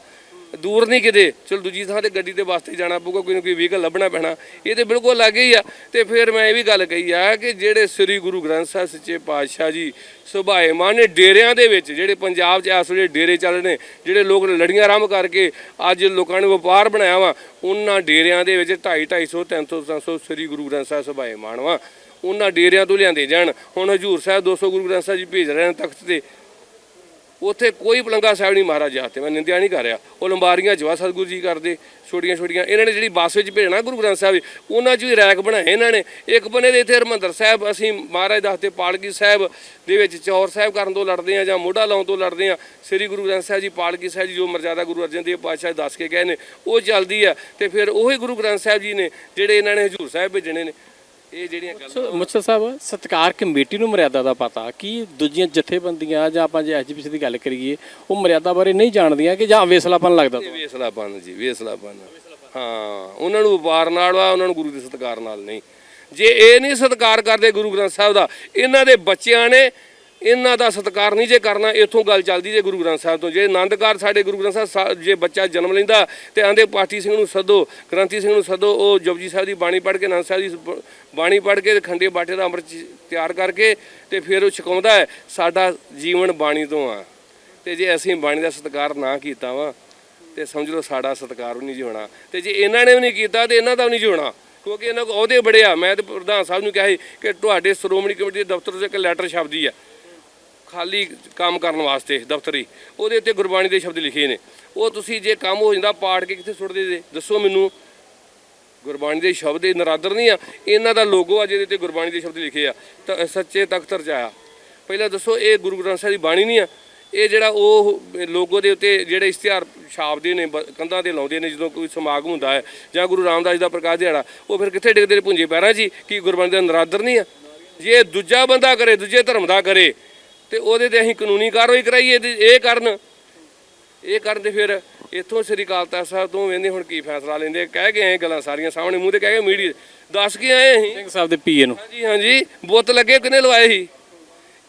ਦੂਰ ਨਹੀਂ ਕਿਤੇ। ਚਲ ਦੂਜੀ ਥਾਂ ਤੇ ਗੱਡੀ ਦੇ ਵਾਸਤੇ ਜਾਣਾ ਪਊਗਾ, ਕੋਈ ਨਾ ਕੋਈ ਵਹੀਕਲ ਲੱਭਣਾ ਪੈਣਾ। ਇਹ ਤੇ ਬਿਲਕੁਲ ਲੱਗੇ ਹੀ ਆ। ਤੇ ਫਿਰ ਮੈਂ ਇਹ ਵੀ ਗੱਲ ਕਹੀ ਆ ਕਿ ਜਿਹੜੇ ਸ੍ਰੀ ਗੁਰੂ ਗ੍ਰੰਥ ਸਾਹਿਬ ਸੱਚੇ ਪਾਤਸ਼ਾਹ ਜੀ ਸੁਭਾਏ ਮਾਨ ਨੇ ਡੇਰਿਆਂ ਦੇ ਵਿੱਚ, ਜਿਹੜੇ ਪੰਜਾਬ 'ਚ ਇਸ ਵੇਲੇ ਡੇਰੇ ਚੱਲ ਰਹੇ ਨੇ, ਜਿਹੜੇ ਲੋਕ ਲੜੀਆਂ ਆਰੰਭ ਕਰਕੇ ਅੱਜ ਲੋਕਾਂ ਨੇ ਵਪਾਰ ਬਣਾਇਆ ਵਾ, ਉਹਨਾਂ ਡੇਰਿਆਂ ਦੇ ਵਿੱਚ 2.5 250 300 300 ਸ੍ਰੀ ਗੁਰੂ ਗ੍ਰੰਥ ਸਾਹਿਬ ਸੁਭਾਏ ਮਾਨ ਵਾ। ਉਹਨਾਂ ਡੇਰਿਆਂ ਤੋਂ ਲਿਆਂਦੇ ਜਾਣ। ਹੁਣ ਹਜੂਰ ਸਾਹਿਬ 200 ਗੁਰੂ ਗ੍ਰੰਥ ਸਾਹਿਬ ਜੀ ਭੇਜ ਰਹੇ ਨੇ ਤਖਤ ਤੇ। ਉੱਥੇ ਕੋਈ ਪਲੰਗਾ ਸਾਹਿਬ ਨਹੀਂ ਮਹਾਰਾਜ ਜਾਤੇ ਮੈਂ ਨਿੰਦਿਆ ਨਹੀਂ ਕਰ ਰਿਹਾ। ਉਹ ਲੰਬਾਰੀਆਂ ਜਵਾ ਸਤਿਗੁਰੂ ਜੀ ਕਰਦੇ, ਛੋਟੀਆਂ ਛੋਟੀਆਂ। ਇਹਨਾਂ ਨੇ ਜਿਹੜੀ ਬੱਸ ਵਿੱਚ ਭੇਜਣਾ ਗੁਰੂ ਗ੍ਰੰਥ ਸਾਹਿਬ ਉਹਨਾਂ 'ਚ ਵੀ ਰੈਕ ਬਣਾਏ ਇਹਨਾਂ ਨੇ। ਇੱਕ ਬੰਨੇ ਦੇ ਇੱਥੇ ਹਰਮੰਦਰ ਸਾਹਿਬ, ਅਸੀਂ ਮਹਾਰਾਜ ਦੱਸਦੇ ਪਾਲਕੀ ਸਾਹਿਬ ਦੇ ਵਿੱਚ ਚੌਰ ਸਾਹਿਬ ਕਰਨ ਤੋਂ ਲੜਦੇ ਆ ਜਾਂ ਮੋਢਾ ਲਾਉਣ ਤੋਂ ਲੜਦੇ ਆ ਸ੍ਰੀ ਗੁਰੂ ਗ੍ਰੰਥ ਸਾਹਿਬ ਜੀ, ਪਾਲਕੀ ਸਾਹਿਬ ਜੀ, ਜੋ ਮਰਜ਼ਾਦਾ ਗੁਰੂ ਅਰਜਨ ਦੇਵ ਪਾਤਸ਼ਾਹ ਦੱਸ ਕੇ ਗਏ ਨੇ, ਉਹ ਚੱਲਦੀ ਆ ਤੇ ਫਿਰ ਉਹੀ ਗੁਰੂ ਗ੍ਰੰਥ ਸਾਹਿਬ ਜੀ ਨੇ, ਜਿਹੜੇ ਇਹਨਾਂ ਨੇ ਹਜੂਰ ਸਾਹਿਬ ਭੇਜਣੇ ਨੇ। ਇਹ ਜਿਹੜੀਆਂ ਗੱਲਾਂ ਸੋ ਮੁੱਛਾ ਸਾਹਿਬ ਸਤਕਾਰ ਕਮੇਟੀ ਨੂੰ ਮਰਿਆਦਾ ਦਾ ਪਤਾ ਕੀ ਦੂਜੀਆਂ ਜਥੇਬੰਦੀਆਂ ਜਾਂ ਆਪਾਂ ਜੇ ਐਜੀਪੀਸੀ ਦੀ ਗੱਲ ਕਰੀਏ ਉਹ ਮਰਿਆਦਾ ਬਾਰੇ ਨਹੀਂ ਜਾਣਦੀਆਂ ਕਿ ਜਾਂ ਵੇਸਲਾਪਨ ਲੱਗਦਾ ਇਹ ਵੇਸਲਾਪਨ ਜੀ ਵੇਸਲਾਪਨ। ਹਾਂ ਉਹਨਾਂ ਨੂੰ ਵਪਾਰ ਨਾਲ ਵਾ ਉਹਨਾਂ ਨੂੰ ਗੁਰੂ ਦੇ ਸਤਕਾਰ ਨਾਲ ਨਹੀਂ। ਜੇ ਇਹ ਨਹੀਂ ਸਤਕਾਰ ਕਰਦੇ ਗੁਰੂ ਗ੍ਰੰਥ ਸਾਹਿਬ ਦਾ ਇਹਨਾਂ ਦੇ ਬੱਚਿਆਂ ਨੇ ਇਹਨਾਂ ਦਾ ਸਤਕਾਰ ਨਹੀਂ ਜੇ ਕਰਨਾ, ਇੱਥੋਂ ਗੱਲ ਚੱਲਦੀ ਜੇ ਗੁਰੂ ਗ੍ਰੰਥ ਸਾਹਿਬ ਤੋਂ। ਜੇ ਆਨੰਦਕਾਰ ਸਾਡੇ ਗੁਰੂ ਗ੍ਰੰਥ ਸਾਹਿਬ, ਸਾ- ਜੇ ਬੱਚਾ ਜਨਮ ਲੈਂਦਾ, ਤੇ ਆਂਦੇ ਪਾਠੀ ਸਿੰਘ ਨੂੰ ਸੱਦੋ, ਗ੍ਰੰਥੀ ਸਿੰਘ ਨੂੰ ਸੱਦੋ, ਉਹ ਜਪਜੀ ਸਾਹਿਬ ਦੀ ਬਾਣੀ ਪੜ੍ਹ ਕੇ ਆਨੰਦ ਸਾਹਿਬ ਦੀ ਬਾਣੀ ਪੜ੍ਹ ਕੇ, ਤੇ ਖੰਡੇ ਬਾਟੇ ਦਾ ਅੰਮ੍ਰਿਤ ਤਿਆਰ ਕਰਕੇ, ਤੇ ਫਿਰ ਉਹ ਛਕਾਉਂਦਾ ਹੈ, ਸਾਡਾ ਜੀਵਨ ਬਾਣੀ ਤੋਂ ਆ। ਤੇ ਜੇ ਅਸੀਂ ਬਾਣੀ ਦਾ ਸਤਿਕਾਰ ਨਾ ਕੀਤਾ ਵਾ, ਤੇ ਸਮਝ ਲਓ ਸਾਡਾ ਸਤਿਕਾਰ ਵੀ ਨਹੀਂ ਜਿਉਣਾ ਹੋਣਾ। ਤੇ ਜੇ ਇਹਨਾਂ ਨੇ ਵੀ ਨਹੀਂ ਕੀਤਾ, ਤੇ ਇਹਨਾਂ ਦਾ ਵੀ ਨਹੀਂ ਜਿਉਣਾ ਕਿਉਂਕਿ ਇਹਨਾਂ ਕੋ ਅਹੁਦੇ ਬੜੇ ਆ। ਮੈਂ ਤੇ ਪ੍ਰਧਾਨ ਸਾਹਿਬ ਨੂੰ ਕਿਹਾ ਸੀ ਕਿ ਤੁਹਾਡੇ ਸ਼੍ਰੋਮਣੀ ਕਮੇਟੀ ਦੇ ਦਫ਼ਤਰ 'ਚ ਇੱਕ ਲੈਟਰ ਛਪਦੀ ਆ। ਖਾਲੀ ਕੰਮ ਕਰਨ ਵਾਸਤੇ ਦਫ਼ਤਰੀ, ਉਹਦੇ ਉੱਤੇ ਗੁਰਬਾਣੀ ਦੇ ਸ਼ਬਦ ਲਿਖੇ ਨੇ। ਉਹ ਤੁਸੀਂ ਜੇ ਕੰਮ ਹੋ ਜਾਂਦਾ ਪਾੜ ਕੇ ਕਿੱਥੇ ਸੁੱਟਦੇ ਜੇ? ਦੱਸੋ ਮੈਨੂੰ। ਗੁਰਬਾਣੀ ਦੇ ਸ਼ਬਦ ਇਹ ਨਰਾਦਰ ਨਹੀਂ ਆ। ਇਹਨਾਂ ਦਾ ਲੋਗੋ ਆ ਜਿਹਦੇ ਤੇ ਗੁਰਬਾਣੀ ਦੇ ਸ਼ਬਦ ਲਿਖੇ ਆ। ਤਾਂ ਸੱਚੇ ਤਖ਼ਤ ਚ ਆਇਆ। ਪਹਿਲਾਂ ਦੱਸੋ, ਇਹ ਗੁਰੂ ਗ੍ਰੰਥ ਸਾਹਿਬ ਦੀ ਬਾਣੀ ਨਹੀਂ ਆ। ਇਹ ਜਿਹੜਾ ਉਹ ਲੋਗੋ ਦੇ ਉੱਤੇ ਜਿਹੜੇ ਇਸ਼ਤਿਹਾਰ ਛਾਪਦੇ ਨੇ, ਬ- ਕੰਧਾਂ ਤੇ ਲਾਉਂਦੇ ਨੇ, ਜਦੋਂ ਕੋਈ ਸਮਾਗਮ ਹੁੰਦਾ ਹੈ ਜਾਂ ਗੁਰੂ ਰਾਮਦਾਸ ਦਾ ਪ੍ਰਕਾਸ਼ ਦਿਹਾੜਾ, ਉਹ ਫਿਰ ਕਿੱਥੇ ਡਿੱਗਦੇ ਨੇ ਪੁੰਜੇ ਪੈਰਾਂ 'ਚ ਹੀ? ਕੀ ਗੁਰਬਾਣੀ ਦਾ ਨਰਾਦਰ ਨਹੀਂ ਆ? ਜੇ ਦੂਜਾ ਬੰਦਾ ਕਰੇ, ਦੂਜੇ ਧਰਮ ਦਾ ਕਰੇ ਤੇ ਉਹਦੇ ਤੇ ਅਸੀਂ ਕਾਨੂੰਨੀ ਕਾਰਵਾਈ ਕਰਾਈਏ ਤੇ ਇਹ ਕਰਨ। ਇਹ ਕਰਨ ਤੇ ਫਿਰ ਇੱਥੋਂ ਸ੍ਰੀ ਅਕਾਲ ਤਖਤ ਸਾਹਿਬ ਤੋਂ ਵੇਂਦੇ ਹੁਣ ਕੀ ਫੈਸਲਾ ਲੈਂਦੇ ਕਹਿ ਕੇ ਆਏ ਗੱਲਾਂ ਸਾਰੀਆਂ ਸਾਹਮਣੇ ਮੂੰਹ ਤੇ ਕਹਿ ਕੇ ਮੀਡੀਆ ਦੱਸ ਕੇ ਆਏ ਅਸੀਂ। ਸਿੰਘ ਸਾਹਿਬ ਦੇ ਪੀਏ ਨੂੰ। ਹਾਂਜੀ ਹਾਂਜੀ। ਬੁੱਤ ਲੱਗੇ ਕਿਨੇ ਲਵਾਏ ਸੀ?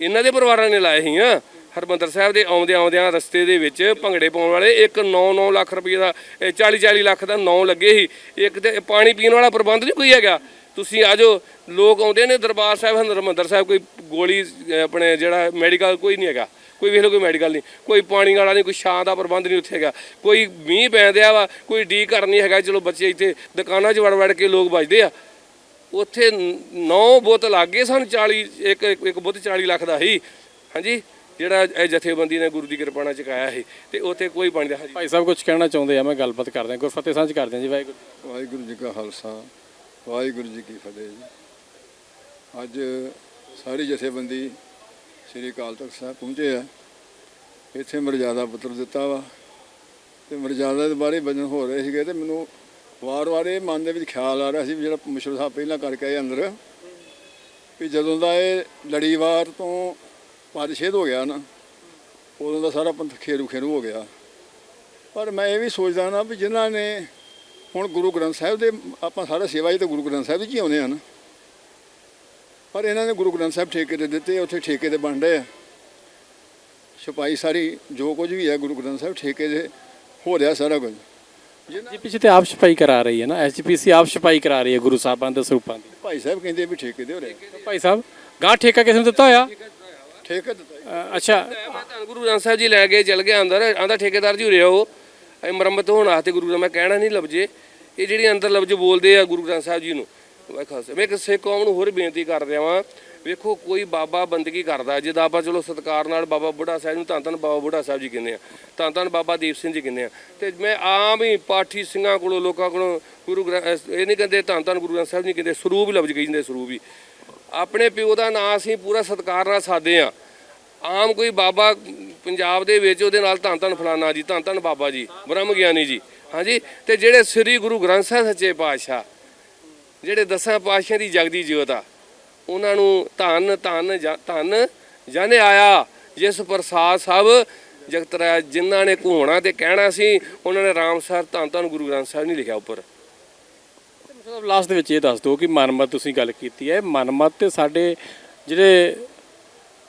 ਇਹਨਾਂ ਦੇ ਪਰਿਵਾਰਾਂ ਨੇ ਲਾਏ ਸੀ ਆ ਹਰਮੰਦਰ ਸਾਹਿਬ ਦੇ ਆਉਂਦੇ ਆਉਂਦਿਆਂ ਰਸਤੇ ਦੇ ਵਿੱਚ ਭੰਗੜੇ ਪਾਉਣ ਵਾਲੇ ਇੱਕ 9-9 ਲੱਖ ਰੁਪਏ ਦਾ 40-40 ਲੱਖ ਦਾ ਨੌ ਲੱਗੇ ਸੀ। ਇੱਕ ਤੇ ਪਾਣੀ ਪੀਣ ਵਾਲਾ ਪ੍ਰਬੰਧ ਨਹੀਂ ਕੋਈ ਹੈਗਾ। ਤੁਸੀਂ ਆਜੋ ਲੋਕ ਆਉਂਦੇ ਨੇ ਦਰਬਾਰ ਸਾਹਿਬ ਹਰਮੰਦਰ ਸਾਹਿਬ ਕੋਈ ਗੋਲੀ ਆਪਣੇ ਜਿਹੜਾ ਮੈਡੀਕਲ ਕੋਈ ਨਹੀਂ ਹੈਗਾ। ਕੋਈ ਵੇਖ ਲਓ ਕੋਈ ਮੈਡੀਕਲ ਨਹੀਂ। ਕੋਈ ਪਾਣੀ ਵਾਲਾ ਨਹੀਂ ਕੋਈ ਛਾਂ ਦਾ ਪ੍ਰਬੰਧ ਨਹੀਂ ਉੱਥੇ ਹੈਗਾ। ਕੋਈ ਮੀਂਹ ਪੈਂਦਿਆ ਵਾ ਕੋਈ ਡੀ ਘਰ ਨਹੀਂ ਹੈਗਾ। ਚਲੋ ਬੱਚੇ ਇੱਥੇ ਦੁਕਾਨਾਂ 'ਚ ਵੜ ਵੜ ਕੇ ਲੋਕ ਵੱਜਦੇ ਆ। ਉੱਥੇ 9 ਬੁੱਤ ਲੱਗੇ ਸਨ 40 ਇੱਕ ਇੱਕ ਇੱਕ ਬੁੱਤ 40 ਲੱਖ ਦਾ ਸੀ। ਹਾਂਜੀ? ਜਿਹੜਾ ਇਹ ਜਥੇਬੰਦੀ ਨੇ ਗੁਰੂ ਦੀ ਕਿਰਪਾ ਨਾਲ ਚੁਕਾਇਆ ਸੀ। ਤੇ ਉੱਥੇ ਕੋਈ ਪਾਣੀ ਦਾ ਹਾਂਜੀ ਭਾਈ ਸਾਹਿਬ ਕੁਝ ਕਹਿਣਾ ਚਾਹੁੰਦੇ ਆ? ਮੈਂ ਗੱਲਬਾਤ ਕਰਦੇ ਹਾਂ। ਗੁਰਫਤਿਹ ਸਾਂਝ ਕਰਦੇ ਹਾਂ ਜੀ। ਵਾਹਿਗੁਰੂ ਵਾਹਿਗੁਰੂ ਜੀ ਕਾ ਖਾਲਸਾ। ਵਾਹਿਗੁਰੂ ਜੀ ਕੀ ਫਤਿਹ ਜੀ। ਅੱਜ ਸਾਰੀ ਜਥੇਬੰਦੀ ਸ੍ਰੀ ਅਕਾਲ ਤਖਤ ਸਾਹਿਬ ਪਹੁੰਚੇ ਆ। ਇੱਥੇ ਮਰਜ਼ਾਦਾ ਪੱਤਰ ਦਿੱਤਾ ਵਾ ਤੇ ਮਰਜ਼ਾਦਾ ਦੇ ਬਾਰੇ ਵਜਨ ਹੋ ਰਹੇ ਸੀਗੇ ਤੇ ਮੈਨੂੰ ਵਾਰ-ਵਾਰ ਇਹ ਮਨ ਦੇ ਵਿੱਚ ਖਿਆਲ ਆ ਰਿਹਾ ਸੀ ਵੀ ਜਿਹੜਾ ਮੁਸ਼ਰ ਸਾਹਿਬ ਪਹਿਲਾਂ ਕਰਕੇ ਆਏ ਅੰਦਰ, ਵੀ ਜਦੋਂ ਦਾ ਇਹ ਲੜੀਵਾਰ ਤੋਂ ਪਰਿਛੇਦ ਹੋ ਗਿਆ ਨਾ, ਉਦੋਂ ਦਾ ਸਾਰਾ ਪੰਥ ਖੇਰੂ ਖੇਰੂ ਹੋ ਗਿਆ। ਪਰ ਮੈਂ ਇਹ ਵੀ ਸੋਚਦਾ ਨਾ ਵੀ ਜਿਨ੍ਹਾਂ ਨੇ ਹੁਣ ਗੁਰੂ ਗ੍ਰੰਥ ਸਾਹਿਬ ਦੇ ਆਪਾਂ ਸਾਰਾ ਸੇਵਾ ਜੀ ਤਾਂ ਗੁਰੂ ਗ੍ਰੰਥ ਸਾਹਿਬ 'ਚ ਹੀ ਆਉਂਦੇ ਹਨ ਪਰ ਇਹਨਾਂ ਨੇ ਗੁਰੂ ਗ੍ਰੰਥ ਸਾਹਿਬ ਠੇਕੇ ਤੇ ਦਿੱਤੇ ਉੱਥੇ ਠੇਕੇ ਤੇ ਬਣ ਰਹੇ ਆ। ਛਪਾਈ ਸਾਰੀ ਜੋ ਕੁਝ ਵੀ ਹੈ ਗੁਰੂ ਗ੍ਰੰਥ ਸਾਹਿਬ ਠੇਕੇ ਦੇ ਹੋ ਰਿਹਾ ਸਾਰਾ ਕੁਝ। ਜੀ ਪਿੱਛੇ ਤੇ ਆਪ ਛਪਾਈ ਕਰਾ ਰਹੀ ਹੈ ਨਾ? ਐਸਜੀਪੀਸੀ ਆਪ ਛਪਾਈ ਕਰਾ ਰਹੀ ਹੈ ਗੁਰੂ ਸਾਹਿਬਾਂ ਦੇ ਸਰੂਪਾਂ ਦੀ। ਭਾਈ ਸਾਹਿਬ ਕਹਿੰਦੇ ਵੀ ਠੇਕੇ ਦੇ ਹੋ ਰਿਹਾ। ਭਾਈ ਸਾਹਿਬ ਗਾਂ ਠੇਕਾ ਕਿਸ ਨੂੰ ਦਿੱਤਾ ਹੋਇਆ? ਠੇਕਾ ਦਿੱਤਾ। ਅੱਛਾ। ਗੁਰੂ ਗ੍ਰੰਥ ਸਾਹਿਬ ਜੀ ਲੈ ਕੇ ਚਲ ਗਿਆ ਅੰਦਰ ਆਂਦਾ ਠੇਕੇਦਾਰ ਜੀ ਉਰੇ ਆਓ। ਇਹ ਮੁਰੰਮਤ ਹੋਣ ਵਾਸਤੇ ਗੁਰੂ ਗ੍ਰੰਥ ਮੈਂ ਕਹਿਣਾ ਨਹੀਂ ਲਫ਼ਜ਼ੇ ਇਹ। ਜਿਹੜੀ ਅੰਦਰ ਲਫ਼ਜ਼ ਬੋਲਦੇ ਆ ਗੁਰੂ ਗ੍ਰੰਥ ਸਾਹਿਬ ਜੀ ਨੂੰ। ਵਾਹਿ ਖਾਲਸਾ। ਮੈਂ ਇੱਕ ਸਿੱਖ ਕੌਮ ਨੂੰ ਹੋਰ ਬੇਨਤੀ ਕਰ ਰਿਹਾ ਵਾਂ, ਵੇਖੋ ਕੋਈ ਬਾਬਾ ਬੰਦਗੀ ਕਰਦਾ ਜਿੱਦਾਂ ਆਪਾਂ ਚਲੋ ਸਤਿਕਾਰ ਨਾਲ ਬਾਬਾ ਬੁੱਢਾ ਸਾਹਿਬ ਨੂੰ ਧੰਨ ਧੰਨ ਬਾਬਾ ਬੁੱਢਾ ਸਾਹਿਬ ਜੀ ਕਹਿੰਦੇ ਆ, ਧੰਨ ਧੰਨ ਬਾਬਾ ਦੀਪ ਸਿੰਘ ਜੀ ਕਹਿੰਦੇ ਆ। ਤੇ ਮੈਂ ਆਮ ਹੀ ਪਾਠੀ ਸਿੰਘਾਂ ਕੋਲੋਂ, ਲੋਕਾਂ ਕੋਲੋਂ ਗੁਰੂ ਗ੍ਰੰਥ ਇਹ ਨਹੀਂ ਕਹਿੰਦੇ ਧੰਨ ਧੰਨ ਗੁਰੂ ਗ੍ਰੰਥ ਸਾਹਿਬ ਨਹੀਂ ਕਹਿੰਦੇ, ਸਰੂਪ ਲਫ਼ਜ਼ ਕਹਿੰਦੇ ਸਰੂਪ ਹੀ। ਆਪਣੇ ਪਿਓ ਦਾ ਨਾਂ ਅਸੀਂ ਪੂਰਾ ਸਤਿਕਾਰ ਨਾਲ ਸਾਦੇ ਆ। ਆਮ ਕੋਈ ਬਾਬਾ ਪੰਜਾਬ ਦੇ ਵਿੱਚ ਉਹਦੇ ਨਾਲ ਧੰਨ ਧੰਨ ਫਲਾਨਾ ਜੀ, ਧੰਨ ਧੰਨ ਬਾਬਾ ਜੀ, ਬ੍ਰਹਮ ਗਿਆਨੀ ਜੀ, ਹਾਂਜੀ? ਤੇ ਜਿਹੜੇ ਸ੍ਰੀ ਗੁਰੂ ਗ੍ਰੰਥ ਸਾਹਿਬ ਸੱਚੇ ਪਾਤਸ਼ਾਹ, ਜਿਹੜੇ ਦਸਾਂ ਪਾਤਸ਼ਾਹ ਦੀ ਜਗਦੀ ਜੋਤ ਆ, ਉਹਨਾਂ ਨੂੰ ਧੰਨ ਧੰਨ ਜਾਂ- ਧੰਨ ਜਾਣੇ ਆਇਆ, ਜਿਸ ਪ੍ਰਸਾਦ ਸਭ ਜਗਤ ਰਾਜ, ਜਿਨ੍ਹਾਂ ਨੇ ਘੋਣਾ ਤੇ ਕਹਿਣਾ ਸੀ, ਉਹਨਾਂ ਨੇ ਰਾਮ ਰਾਮਸਰ ਧੰਨ ਧੰਨ ਗੁਰੂ ਗ੍ਰੰਥ ਸਾਹਿਬ ਨਹੀਂ ਲਿਖਿਆ ਉੱਪਰ। ਮਤਲਬ ਲਾਸਟ ਦੇ ਵਿੱਚ ਇਹ ਦੱਸ ਦਿਓ ਕਿ ਮਨਮਤ ਤੁਸੀਂ ਗੱਲ ਕੀਤੀ ਹੈ, ਮਨਮਤ ਤੇ ਸਾਡੇ ਜਿਹੜੇ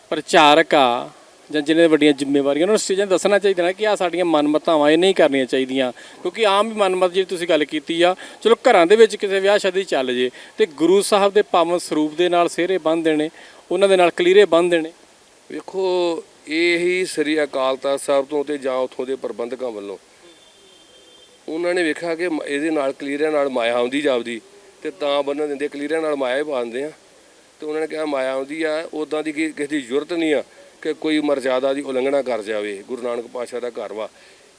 ਪ੍ਰਚਾਰਕ ਆ ਜਾਂ ਜਿਹਨੇ ਵੱਡੀਆਂ ਜ਼ਿੰਮੇਵਾਰੀਆਂ, ਉਹਨਾਂ ਨੂੰ ਚੀਜ਼ਾਂ ਦੱਸਣਾ ਚਾਹੀਦਾ ਨਾ ਕਿ ਆ ਸਾਡੀਆਂ ਮਨਮਤਾਵਾਂ ਇਹ ਨਹੀਂ ਕਰਨੀਆਂ ਚਾਹੀਦੀਆਂ। ਕਿਉਂਕਿ ਆਮ ਵੀ ਮਨਮਤ ਜਿਹੜੀ ਤੁਸੀਂ ਗੱਲ ਕੀਤੀ ਆ, ਚਲੋ ਘਰਾਂ ਦੇ ਵਿੱਚ ਕਿਸੇ ਵਿਆਹ ਸ਼ਾਦੀ ਚੱਲ ਜੇ, ਤੇ ਗੁਰੂ ਸਾਹਿਬ ਦੇ ਪਾਵਨ ਸਰੂਪ ਦੇ ਨਾਲ ਸਿਹਰੇ ਬੰਨ੍ਹ ਦੇਣੇ, ਉਹਨਾਂ ਦੇ ਨਾਲ ਕਲੀਰੇ ਬੰਨ੍ਹ ਦੇਣੇ। ਵੇਖੋ, ਇਹ ਹੀ ਸ੍ਰੀ ਅਕਾਲ ਤਖਤ ਸਾਹਿਬ ਤੋਂ ਤੇ ਜਾਂ ਉਥੋਂ ਦੇ ਪ੍ਰਬੰਧਕਾਂ ਵੱਲੋਂ। ਉਹਨਾਂ ਨੇ ਵੇਖਿਆ ਕਿ ਇਹਦੇ ਨਾਲ ਕਲੀਰਿਆਂ ਨਾਲ ਮਾਇਆ ਆਉਂਦੀ ਜਾਪਦੀ, ਤੇ ਤਾਂ ਬੰਨ੍ਹ ਦਿੰਦੇ, ਕਲੀਰਿਆਂ ਨਾਲ ਮਾਇਆ ਹੀ ਪਾ ਦਿੰਦੇ ਆ। ਤੇ ਉਹਨਾਂ ਨੇ ਕਿਹਾ, ਮਾਇਆ ਆਉਂਦੀ ਆ ਉਦਾਂ ਦੀ ਕੀ- ਕਿਸੇ ਦੀ ਜ਼ਰੂਰਤ ਨਹੀਂ ਆ। ਕਿ ਕੋਈ ਮਰਜ਼ਾਦਾ ਦੀ ਉਲੰਘਣਾ ਕਰ ਜਾਵੇ, ਗੁਰੂ ਨਾਨਕ ਪਾਤਸ਼ਾਹ ਦਾ ਘਰ ਵਾ,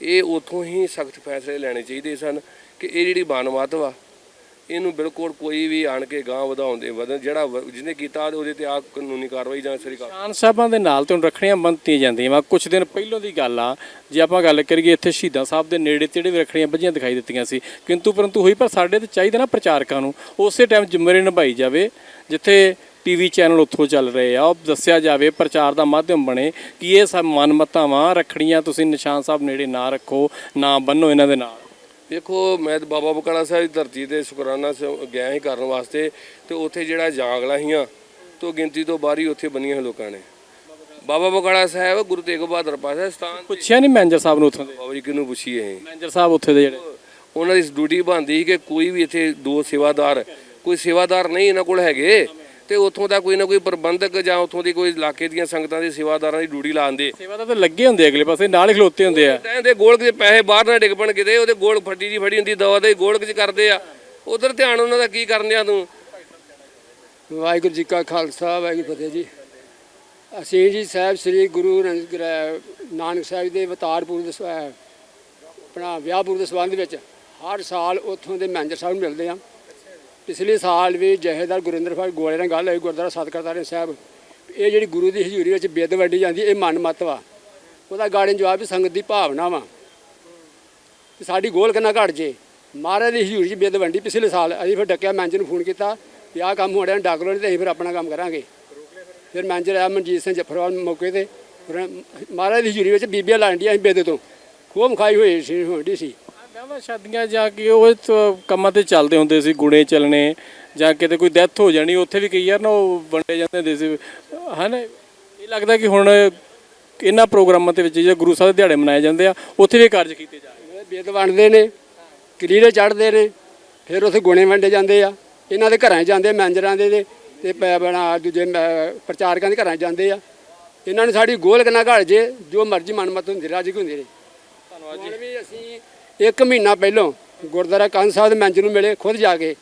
ਇਹ ਉਥੋਂ ਹੀ ਸਖਤ ਫੈਸਲੇ ਲੈਣੇ ਚਾਹੀਦੇ ਸਨ ਕਿ ਇਹ ਜਿਹੜੀ ਬਾਨਮਤ ਵਾ, ਇਹਨੂੰ ਬਿਲਕੁਲ ਕੋਈ ਵੀ ਆਣ ਕੇ ਗਾਂ ਵਧਾਉਂਦੇ ਵਧਣ ਜਿਹੜਾ ਵ- ਜਿਹਨੇ ਕੀਤਾ ਉਹਦੇ ਤੇ ਆ ਕਾਨੂੰਨੀ ਕਾਰਵਾਈ ਜਾਂ ਸ੍ਰੀ ਅਕਾਲ ਸ਼ਾਨ ਸਾਹਿਬਾਂ ਦੇ ਨਾਲ ਤੇ ਹੁਣ ਰੱਖੜੀਆਂ ਬੰਨਤੀਆਂ ਜਾਂਦੀਆਂ ਵਾ। ਕੁਝ ਦਿਨ ਪਹਿਲਾਂ ਦੀ ਗੱਲ ਆ, ਜੇ ਆਪਾਂ ਗੱਲ ਕਰੀਏ ਇੱਥੇ ਸ਼ਹੀਦਾਂ ਸਾਹਿਬ ਦੇ ਨੇੜੇ ਤੇੜੇ ਵੀ ਰੱਖੜੀਆਂ ਬੱਝੀਆਂ ਦਿਖਾਈ ਦਿੱਤੀਆਂ ਸੀ, ਕਿੰਤੂ ਪਰੰਤੂ ਹੋਈ ਪਰ ਸਾਡੇ ਤੇ ਚਾਹੀਦਾ ਨਾ ਪ੍ਰਚਾਰਕਾਂ ਨੂੰ, ਉਸੇ ਟਾਈਮ ਜ਼ਿੰਮੇਵਾਰੀ ਨਿਭਾਈ ਜਾਵੇ, ਜਿੱਥੇ ਟੀਵੀ ਚੈਨਲ ਉੱਥੋਂ ਚੱਲ ਰਹੇ ਆ। ਉਹ ਦੱਸਿਆ ਜਾਵੇ ਪ੍ਰਚਾਰ ਦਾ ਮਾਧਿਅਮ ਬਣੇ ਕਿ ਇਹ ਸਭ ਮਨਮਤਾਵਾਂ ਰੱਖੜੀਆਂ ਤੁਸੀਂ ਨਿਸ਼ਾਨ ਸਾਹਿਬ ਨੇੜੇ ਨਾ ਰੱਖੋ ਨਾ ਬੰਨੋ ਇਹਨਾਂ ਦੇ ਨਾਲ। ਵੇਖੋ ਮੈਂ ਬਾਬਾ ਬਕਾਲਾ ਸਾਹਿਬ ਦੀ ਧਰਤੀ ਤੇ ਸ਼ੁਕਰਾਨਾ ਸ- ਗਿਆ ਸੀ ਕਰਨ ਵਾਸਤੇ ਤੇ ਉੱਥੇ ਜਿਹੜਾ ਜਾਗਲਾ ਸੀਆਂ ਤੋਂ ਗਿਣਤੀ ਤੋਂ ਬਾਹਰ ਹੀ ਉੱਥੇ ਬੰਨੀਆਂ ਸੀ ਲੋਕਾਂ ਨੇ। ਬਾਬਾ ਬਕਾਲਾ ਸਾਹਿਬ ਗੁਰੂ ਤੇਗ ਬਹਾਦਰ ਪਾਸ਼ਾ ਸਥਾਨ ਪੁੱਛਿਆ ਨਹੀਂ ਮੈਨੇਜਰ ਸਾਹਿਬ ਨੂੰ ਉੱਥੋਂ ਦੇ? ਬਾਬਾ ਜੀ ਕਿਹਨੂੰ ਪੁੱਛੀਏ ਮੈਨੇਜਰ ਸਾਹਿਬ ਉੱਥੇ ਦੇ ਜਿਹੜੇ। ਉਹਨਾਂ ਦੀ ਡਿਊਟੀ ਬਣਦੀ ਸੀ ਕਿ ਕੋਈ ਵੀ ਇੱਥੇ ਦੋ ਸੇਵਾਦਾਰ ਕੋਈ ਸੇਵਾਦਾਰ ਨਹੀਂ ਇਹਨਾਂ ਕੋਲ ਹੈਗੇ। ਤੇ ਉੱਥੋਂ ਦਾ ਕੋਈ ਨਾ ਕੋਈ ਪ੍ਰਬੰਧਕ ਜਾਂ ਉੱਥੋਂ ਦੀ ਕੋਈ ਇਲਾਕੇ ਦੀਆਂ ਸੰਗਤਾਂ ਦੇ ਸੇਵਾਦਾਰਾਂ ਦੀ ਡਿਊਟੀ ਲਾਉਂਦੇ ਸੇਵਾ ਤਾਂ ਲੱਗੇ ਹੁੰਦੇ ਅਗਲੇ ਪਾਸੇ ਨਾਲ ਹੀ ਖਲੋਤੇ ਹੁੰਦੇ ਆ। ਕਹਿੰਦੇ ਗੋਲਕ ਦੇ ਪੈਸੇ ਬਾਹਰ ਨਾ ਡਿੱਗ ਪਣ ਕਿਤੇ ਉਹਦੇ ਗੋਲ ਫੱਟੀ ਜੀ ਫੜੀ ਹੁੰਦੀ ਦਵਾ ਦੇ ਗੋਲਕ ਚ ਕਰਦੇ ਆ। ਉਧਰ ਧਿਆਨ ਉਹਨਾਂ ਦਾ ਕੀ ਕਰਨ ਆ ਤੂੰ? ਵਾਹਿਗੁਰੂ ਜੀ ਕਾ ਖਾਲਸਾ ਵਾਹਿਗੁਰੂ ਫਤਿਹ ਜੀ। ਅਸੀਂ ਜੀ ਸਾਹਿਬ ਸ੍ਰੀ ਗੁਰੂ ਨਾਨਕ ਗ੍ਰਹਿ- ਨਾਨਕ ਸਾਹਿਬ ਦੇ ਅਵਤਾਰ ਪੁਰਬ ਦੇ ਆਪਣਾ ਵਿਆਹ ਪੁਰਬ ਦੇ ਸੰਬੰਧ ਵਿੱਚ ਹਰ ਸਾਲ ਉੱਥੋਂ ਦੇ ਮੈਨੇਜਰ ਸਾਹਿਬ ਨੂੰ ਮਿਲਦੇ ਆ ਪਿਛਲੇ ਸਾਲ ਵੀ ਜਹੇਦਾਰ ਗੁਰਿੰਦਰ ਸਾਹਿਬ ਗੋਲੇ ਨਾਲ ਗੱਲ ਹੋਈ, ਗੁਰਦੁਆਰਾ ਸਤਕਰਤਾਰੇ ਸਾਹਿਬ। ਇਹ ਜਿਹੜੀ ਗੁਰੂ ਦੀ ਹਜ਼ੂਰੀ ਵਿੱਚ ਬਿੱਦ ਵੰਡੀ ਜਾਂਦੀ, ਇਹ ਮਨ ਮਤ ਵਾ। ਉਹਦਾ ਗਾੜੀ ਜਵਾਬ ਵੀ ਸੰਗਤ ਦੀ ਭਾਵਨਾ ਵਾ। ਸਾਡੀ ਗੋਲ ਕਿੰਨਾ ਘਟ ਜੇ। ਮਹਾਰਾਜ ਦੀ ਹਜ਼ੂਰੀ 'ਚ ਬਿੱਦ ਵੰਡੀ ਪਿਛਲੇ ਸਾਲ, ਅਸੀਂ ਫਿਰ ਡੱਕਿਆ ਮੈਨੇਜਰ ਨੂੰ ਫੋਨ ਕੀਤਾ, ਵੀ ਆਹ ਕੰਮ ਹੋ ਰਿਹਾ ਡੱਕ ਲਓ ਨਹੀਂ ਤੇ ਅਸੀਂ ਫਿਰ ਆਪਣਾ ਕੰਮ ਕਰਾਂਗੇ। ਫਿਰ ਮੈਨੇਜਰ ਆਇਆ, ਮਨਜੀਤ ਸਿੰਘ ਜਫਰਵਾਲ ਮੌਕੇ ਤੇ। ਮਹਾਰਾਜ ਦੀ ਹਜ਼ੂਰੀ ਵਿੱਚ ਬੀਬੀਆਂ ਲਾਂਡੀਆਂ ਅਸੀਂ ਬਿੱਦ ਤੋਂ। ਖੂਬ ਖਾਈ ਹੋਈ ਸੀ ਹੁੰਦੀ ਸੀ। ਵਿਆਹਾਂ ਸ਼ਾਦੀਆਂ ਜਾ ਕੇ ਉਹ ਤ- ਕੰਮਾਂ ਤੇ ਚੱਲਦੇ ਹੁੰਦੇ ਸੀ ਗੁਣੇ ਚੱਲਣੇ ਜਾਂ ਕਿਤੇ ਕੋਈ ਡੈਥ ਹੋ ਜਾਣੀ ਉੱਥੇ ਵੀ ਕਈ ਯਾਰ ਨਾ ਉਹ ਵੰਡੇ ਜਾਂਦੇ ਹੁੰਦੇ ਸੀ। ਹਨ ਇਹ ਲੱਗਦਾ ਕਿ ਹੁਣ ਇਹਨਾਂ ਪ੍ਰੋਗਰਾਮਾਂ ਦੇ ਵਿੱਚ ਜੇ ਗੁਰੂ ਸਾਹਿਬ ਦੇ ਦਿਹਾੜੇ ਮਨਾਏ ਜਾਂਦੇ ਆ ਉੱਥੇ ਵੀ ਕਾਰਜ ਕੀਤੇ ਜਾ ਰਹੇ ਬਿੱਦ ਵੰਡਦੇ ਨੇ ਕਲੀਰੇ ਚੜ੍ਹਦੇ ਨੇ ਫਿਰ ਉੱਥੇ ਗੁਣੇ ਵੰਡੇ ਜਾਂਦੇ ਆ। ਇਹਨਾਂ ਦੇ ਘਰਾਂ 'ਚ ਜਾਂਦੇ ਮੈਨੇਜਰਾਂ ਦੇ ਦੇ ਤੇ ਪ- ਬਣਾ ਦੂਜੇ ਮ- ਪ੍ਰਚਾਰਕਾਂ ਦੇ ਘਰਾਂ 'ਚ ਜਾਂਦੇ ਆ। ਇਹਨਾਂ ਨੂੰ ਸਾਡੀ ਗੋਲ ਕਿੰਨਾ ਘੜ ਜੇ ਜੋ ਮਰਜ਼ੀ ਮਨਮਤ ਹੁੰਦੀ ਰਾਜੀ ਹੁੰਦੀ ਰਹੇ। ਧੰਨਵਾਦ ਵੀ ਅਸੀਂ ਇੱਕ ਮਹੀਨਾ ਪਹਿਲਾਂ ਗੁਰਦੁਆਰਾ ਕੰਨ ਸਾਹਿਬ ਦੇ ਮੈਨੇਜਰ ਨੂੰ ਮਿਲੇ, ਖੁਦ ਜਾ ਕੇ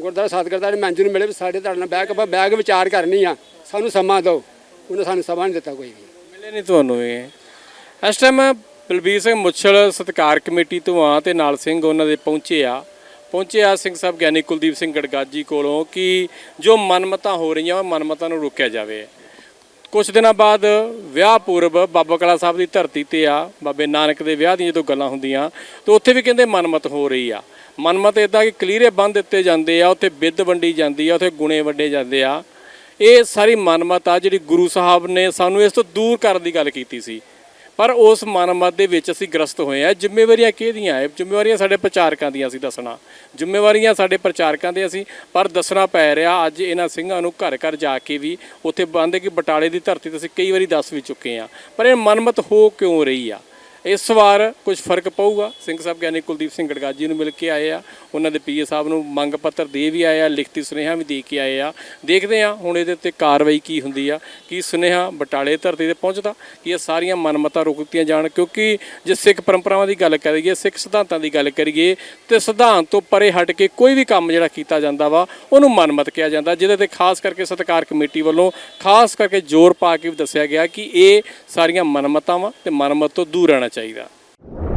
ਗੁਰਦੁਆਰਾ ਸਤਿਗੁਰਦਾਰੇ ਦੇ ਮੈਨੇਜਰ ਨੂੰ ਮਿਲੇ ਵੀ ਸਾਡੇ ਤੁਹਾਡੇ ਨਾਲ ਬੈਗ ਆਪਾਂ ਬੈਗ ਵਿਚਾਰ ਕਰਨੀ ਆ, ਸਾਨੂੰ ਸਮਾਂ ਦਿਓ। ਉਹਨੇ ਸਾਨੂੰ ਸਮਾਂ ਨਹੀਂ ਦਿੱਤਾ ਕੋਈ ਵੀ। ਮਿਲੇ ਨਹੀਂ ਤੁਹਾਨੂੰ ਇਹ। ਇਸ ਟਾਈਮ ਬਲਬੀਰ ਸਿੰਘ ਮੁੱਛਲ ਸਤਕਾਰ ਕਮੇਟੀ ਤੋਂ ਆ ਤੇ ਨਾਲ ਸਿੰਘ ਉਹਨਾਂ ਦੇ ਪਹੁੰਚੇ ਆ। ਪਹੁੰਚੇ ਆ ਸਿੰਘ ਸਾਹਿਬ ਗਿਆਨੀ ਕੁਲਦੀਪ ਸਿੰਘ ਗੜਗਾਜੀ ਕੋਲੋਂ ਕਿ ਜੋ ਮਨਮਤਾਂ ਹੋ ਰਹੀਆਂ, ਉਹ ਮਨਮਤਾਂ ਨੂੰ ਰੋਕਿਆ ਜਾਵੇ। ਕੁਝ ਦਿਨਾਂ ਬਾਅਦ ਵਿਆਹ ਪੂਰਬ ਬਾਬਾ ਕਲਾ ਸਾਹਿਬ ਦੀ ਧਰਤੀ ਤੇ ਆ, ਬਾਬੇ ਨਾਨਕ ਦੇ ਵਿਆਹ ਦੀਆਂ ਜਦੋਂ ਗੱਲਾਂ ਹੁੰਦੀਆਂ, ਤੇ ਉੱਥੇ ਵੀ ਕਹਿੰਦੇ ਮਨਮਤ ਹੋ ਰਹੀ ਆ। ਮਨਮਤ ਇਦਾਂ ਕਿ ਕਲੀਰੇ ਬੰਦ ਦਿੱਤੇ ਜਾਂਦੇ ਆ, ਉੱਥੇ ਬਿੱਦ ਵੰਡੀ ਜਾਂਦੀ ਆ, ਉੱਥੇ ਗੁਣੇ ਵੱਡੇ ਜਾਂਦੇ ਆ। ਇਹ ਸਾਰੀ ਮਨਮਤ ਆ ਜਿਹੜੀ ਗੁਰੂ ਸਾਹਿਬ ਨੇ ਸਾਨੂੰ ਇਸ ਤੋਂ ਦੂਰ ਕਰਨ ਦੀ ਗੱਲ ਕੀਤੀ ਸੀ। ਪਰ ਉਸ ਮਨਮਤ ਦੇ ਵਿੱਚ ਅਸੀਂ ਗ੍ਰਸਤ ਹੋਏ ਆ ਜ਼ਿੰਮੇਵਾਰੀਆਂ ਕਿਹਦੀਆਂ ਹੈ? ਜ਼ਿੰਮੇਵਾਰੀਆਂ ਸਾਡੇ ਪ੍ਰਚਾਰਕਾਂ ਦੀਆਂ, ਅਸੀਂ ਦੱਸਣਾ। ਜ਼ਿੰਮੇਵਾਰੀਆਂ ਸਾਡੇ ਪ੍ਰਚਾਰਕਾਂ ਦੇ ਅਸੀਂ ਪਰ ਦੱਸਣਾ ਪੈ ਰਿਹਾ, ਅੱਜ ਇਹਨਾਂ ਸਿੰਘਾਂ ਨੂੰ ਘਰ ਘਰ ਜਾ ਕੇ ਵੀ ਉੱਥੇ ਬੰਦੇ ਕਿ ਬਟਾਲੇ ਦੀ ਧਰਤੀ ਤੇ ਅਸੀਂ ਕਈ ਵਾਰੀ ਦੱਸ ਵੀ ਚੁੱਕੇ ਆ ਪਰ ਇਹ ਮਨਮਤ ਹੋ ਕਿਉਂ ਰਹੀ ਆ? ਇਸ ਵਾਰ ਕੁਝ ਫ਼ਰਕ ਪਊਗਾ। ਸਿੰਘ ਸਾਹਿਬ ਗਿਆਨੀ ਕੁਲਦੀਪ ਸਿੰਘ ਗੜਗਾਜੀ ਨੂੰ ਮਿਲ ਕੇ ਆਏ ਆ। ਉਹਨਾਂ ਦੇ ਪੀਏ ਸਾਹਿਬ ਨੂੰ ਮੰਗ ਪੱਤਰ ਦੇ ਵੀ ਆਏ ਆ, ਲਿਖਤੀ ਸੁਨੇਹਾ ਵੀ ਦੇ ਕੇ ਆਏ ਆ। ਦੇਖਦੇ ਆ ਹੁਣ ਇਹਦੇ ਉੱਤੇ ਕਾਰਵਾਈ ਕੀ ਹੁੰਦੀ ਆ, ਕੀ ਸੁਨੇਹਾ ਬਟਾਲੇ ਧਰਤੀ ਤੇ ਪਹੁੰਚਦਾ, ਕਿ ਇਹ ਸਾਰੀਆਂ ਮਨਮਤਾਂ ਰੁਕਤੀਆਂ ਜਾਣ। ਕਿਉਂਕਿ ਜੇ ਸਿੱਖ ਪਰੰਪਰਾਵਾਂ ਦੀ ਗੱਲ ਕਰੀਏ, ਸਿੱਖ ਸਿਧਾਂਤਾਂ ਦੀ ਗੱਲ ਕਰੀਏ, ਤੇ ਸਿਧਾਂਤ ਤੋਂ ਪਰੇ ਹਟ ਕੇ ਕੋਈ ਵੀ ਕੰਮ ਜਿਹੜਾ ਕੀਤਾ ਜਾਂਦਾ ਵਾ, ਉਹਨੂੰ ਮਨਮਤ ਕਿਹਾ ਜਾਂਦਾ। ਜਿਹਦੇ ਤੇ ਖਾਸ ਕਰਕੇ ਸਤਕਾਰ ਕਮੇਟੀ ਵੱਲੋਂ ਖਾਸ ਕਰਕੇ ਜ਼ੋਰ ਪਾ ਕੇ ਵੀ ਦੱਸਿਆ ਗਿਆ ਕਿ ਇਹ ਸਾਰੀਆਂ ਮਨਮਤਾਂ ਵਾ ਤੇ ਮਨਮਤ ਤੋਂ ਦੂਰ ਰਹਿਣਾ चाहिए